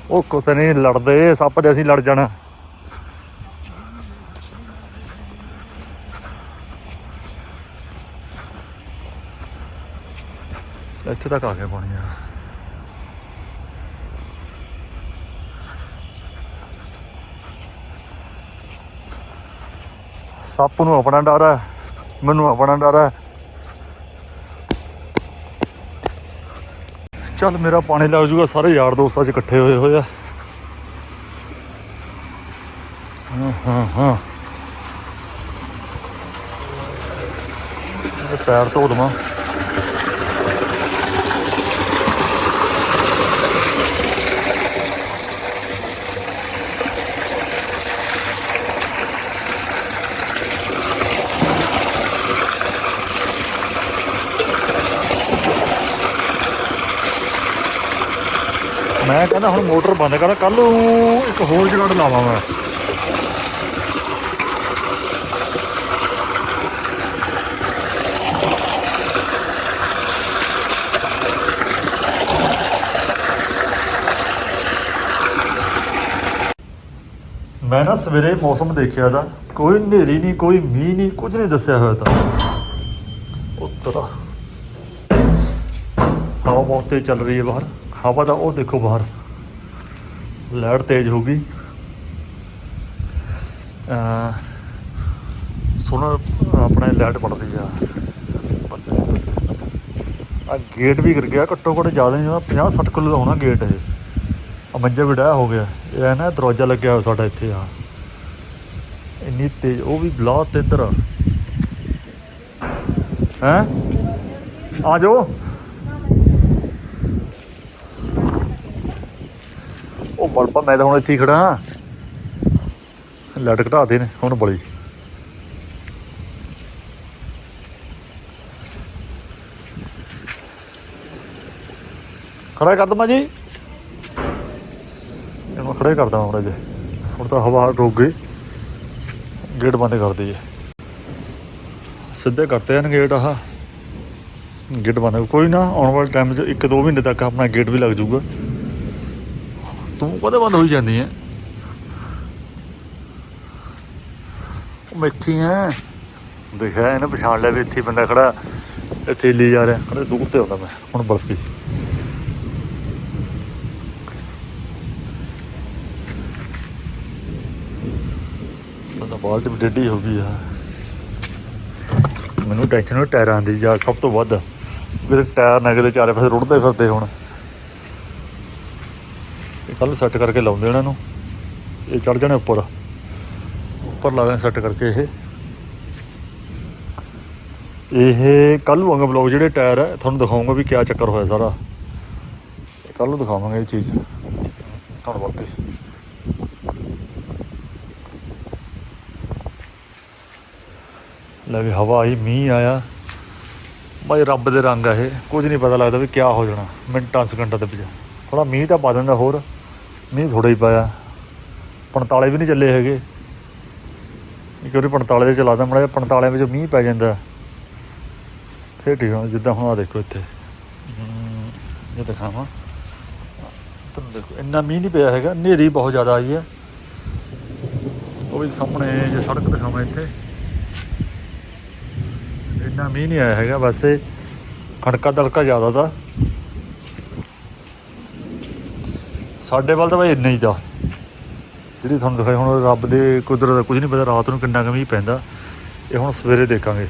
ਉਹ ਕੁਛ ਨਹੀਂ ਲੜਦੇ ਸੱਪ ਦੇ ਅਸੀਂ ਲੜ ਜਾਣਾ। ਇੱਥੇ ਤੱਕ ਆ ਗਿਆ ਪਾਣੀ ਆ ਸੱਪ ਨੂੰ ਆਪਣਾ ਡਰ ਹੈ, ਮੈਨੂੰ ਆਪਣਾ ਡਰ ਹੈ। ਚੱਲ ਮੇਰਾ ਪਾਣੀ ਲੱਗ ਜੂਗਾ, ਸਾਰੇ ਯਾਰ ਦੋਸਤਾਂ 'ਚ ਇਕੱਠੇ ਹੋਏ ਹੋਏ ਆ। ਹਾਂ ਹਾਂ ਹਾਂ। ਪੈਰ ਧੋ ਦਵਾਂ। ਮੈਂ ਕਹਿੰਦਾ ਹੁਣ ਮੋਟਰ ਬੰਦ ਕਰਾਂ ਕੱਲ ਨੂੰ ਇੱਕ ਹੋਰ ਜਗੜ ਲਾਵਾਂ ਮੈਂ। ਮੈਂ ਨਾ ਸਵੇਰੇ ਮੌਸਮ ਦੇਖਿਆ ਦਾ ਕੋਈ ਹਨੇਰੀ ਨਹੀਂ, ਕੋਈ ਮੀਂਹ ਨਹੀਂ, ਕੁਝ ਨਹੀਂ ਦੱਸਿਆ ਹੋਇਆ ਤਾਂ। ਉੱਤਰਾ। ਹਵਾ ਬਹੁਤ ਤੇਜ਼ ਚੱਲ ਰਹੀ ਹੈ ਬਾਹਰ। ਹਵਾ ਦਾ ਉਹ ਦੇਖੋ ਬਾਹਰ। ਲਾਈਟ ਤੇਜ਼ ਹੋ ਗਈ। ਅ ਸੋਨਾ ਆਪਣੇ ਲਾਈਟ ਪੜਦੀ ਰਹੀ ਆ। ਆ ਗੇਟ ਵੀ ਗਿਰ ਗਿਆ, ਘੱਟੋ ਘੱਟ ਜ਼ਿਆਦਾ ਨਹੀਂ 50 60 ਕਿਲੋ ਦਾ ਹੋਣਾ ਗੇਟ ਇਹ। ਆ ਮੰਜਾ ਵੀ ਡਾਇਆ ਹੋ ਗਿਆ। ਇਹ ਹੈ ਨਾ ਦਰਵਾਜ਼ਾ ਲੱਗਿਆ ਹੋਇਆ ਸਾਡਾ ਇੱਥੇ ਆ। ਇੰਨੀ ਤੇਜ਼, ਉਹ ਵੀ ਬਲਾ ਤੇ ਇੱਧਰ ਹੈ? ਆ ਜਾਓ। ਉਹ ਮੈਂ ਤਾਂ ਹੁਣ ਇੱਥੇ ਹੀ ਖੜਾ ਹਾਂ। ਲਾਈਟ ਘਟਾ ਦੇ ਨੇ, ਹੁਣ ਬਲੀ ਖੜਾ ਕਰ ਦਮਾ ਜੀ। ਇਹਨੂੰ ਖੜੇ ਕਰਦਾ ਹੁਣ ਮਹਾਰਾਜ ਹੁਣ ਤਾਂ ਹਵਾ ਰੁਕ ਗਈ। ਗੇਟ ਬੰਦ ਕਰ ਦਈਏ। ਸਿੱਧੇ ਕਰਤੇ ਹਨ ਗੇਟ ਆਹ। ਗੇਟ ਬੰਦ ਕੋਈ ਨਾ, ਆਉਣ ਵਾਲੇ ਟਾਈਮ 'ਚ ਇੱਕ ਦੋ ਮਹੀਨੇ ਤੱਕ ਆਪਣਾ ਗੇਟ ਵੀ ਲੱਗ ਜਾਊਗਾ। ਤੂੰ ਕਦੇ ਬੰਦ ਹੋਈ ਜਾਂਦੀ ਹੈ ਉਹ ਮੈਂ ਇੱਥੇ ਹੀ ਦੇਖਿਆ ਇਹਨੇ ਪਛਾਣ ਲਿਆ ਵੀ ਇੱਥੇ ਬੰਦਾ ਖੜਾ, ਇੱਥੇ ਲਈ ਜਾ ਰਿਹਾ। ਖੜੇ ਦੂਰ ਤੇ ਆਉਂਦਾ ਮੈਂ, ਹੁਣ ਬਰਫੀ ਬੰਦਾ ਬਾਲਟ ਵੀ ਡੱਡੀ ਹੋ ਗਈ ਆ। ਮੈਨੂੰ ਟੈਨਸ਼ਨ ਹੋ ਟਾਇਰਾਂ ਦੀ ਜਾਂ ਸਭ ਤੋਂ ਵੱਧ। ਵੀ ਟਾਇਰ ਨਾ ਕਿਤੇ ਚਾਰੇ ਪਾਸੇ ਰੁੜਦੇ ਫਿਰਦੇ ਹੁਣ। ਇਹ ਕੱਲ ਸੈੱਟ ਕਰਕੇ ਲਾਉਂਦੇ ਇਹਨਾਂ। ਨੂੰ ਇਹ ਚੜ ਜਾਣੇ ਉੱਪਰ। ਉੱਪਰ ਲਾ ਦੇਣਾ ਸੈੱਟ ਕਰਕੇ ਇਹ। ਇਹ ਕੱਲ ਨੂੰ ਆਉਂਗਾ ਬਲੌਗ ਜਿਹੜੇ ਟਾਇਰ ਹੈ ਤੁਹਾਨੂੰ ਦਿਖਾਉਂਗਾ ਵੀ ਕਿਆ ਚੱਕਰ ਹੋਇਆ ਸਾਰਾ। ਕੱਲ ਨੂੰ ਦਿਖਾਵਾਂਗੇ ਇਹ ਚੀਜ਼। ਤੁਹਾਨੂੰ ਬਾਕੀ। ਲੈ ਵੀ ਹਵਾ ਆਈ, ਮੀਂਹ ਆਇਆ। ਭਾਈ ਰੱਬ ਦੇ ਰੰਗ ਆ ਇਹ। ਕੁਝ ਨਹੀਂ ਪਤਾ ਲੱਗਦਾ ਵੀ ਕਿਆ ਹੋ ਜਾਣਾ। ਮਿੰਟਾਂ ਸਕਿੰਟਾਂ ਦੇ ਵਿੱਚ। ਥੋੜਾ ਮੀਂਹ ਤਾਂ ਪਾ ਦਿੰਦਾ ਹੋਰ। ਮੀਂਹ ਥੋੜਾ ਹੀ ਪਾਇਆ। 45 ਵੀ ਨਹੀਂ ਚੱਲੇ ਹੈਗੇ। ਕਿਉਂਕਿ ਵਾਰੀ 45 ਦੇ ਚਲਾ ਦਾਂ ਮੜਾ 45 ਵਿੱਚ ਮੀਂਹ ਪੈ ਜਾਂਦਾ। ਫੇਰ ਠੀਕ ਆ ਜਿੱਦਾਂ ਹੁਣ ਆ ਦੇਖੋ ਇੱਥੇ। ਹਮ, ਇਹ ਦਿਖਾਵਾਂ। ਤੁਹਾਨੂੰ ਦੇਖੋ ਇੰਨਾ ਮੀਂਹ ਨਹੀਂ ਪਿਆ ਹੈਗਾ ਹਨੇਰੀ ਬਹੁਤ ਜ਼ਿਆਦਾ ਆਈ ਹੈ ਉਹ ਵੀ ਸਾਹਮਣੇ ਜੇ ਸੜਕ ਦਿਖਾਵਾਂ ਇੱਥੇ। ਇੰਨਾ ਮੀਂਹ ਨਹੀਂ ਆਇਆ ਹੈਗਾ ਵੈਸੇ ਇਹ ਖੜਕਾ ਦੜਕਾ ਜ਼ਿਆਦਾ ਦਾ ਸਾਡੇ ਵੱਲ ਤਾਂ ਭਾਈ ਇੰਨਾ ਹੀ ਦਾ। ਜਿਹੜੀ ਤੁਹਾਨੂੰ ਦਿਖਾਈ ਹੁਣ ਰੱਬ ਦੇ ਕੁਦਰਤ ਦਾ ਕੁਝ ਨਹੀਂ ਪਤਾ, ਰਾਤ ਨੂੰ ਕਿੰਨਾ ਕੁ ਮੀਂਹ ਪੈਂਦਾ। ਇਹ ਹੁਣ ਸਵੇਰੇ ਦੇਖਾਂਗੇ।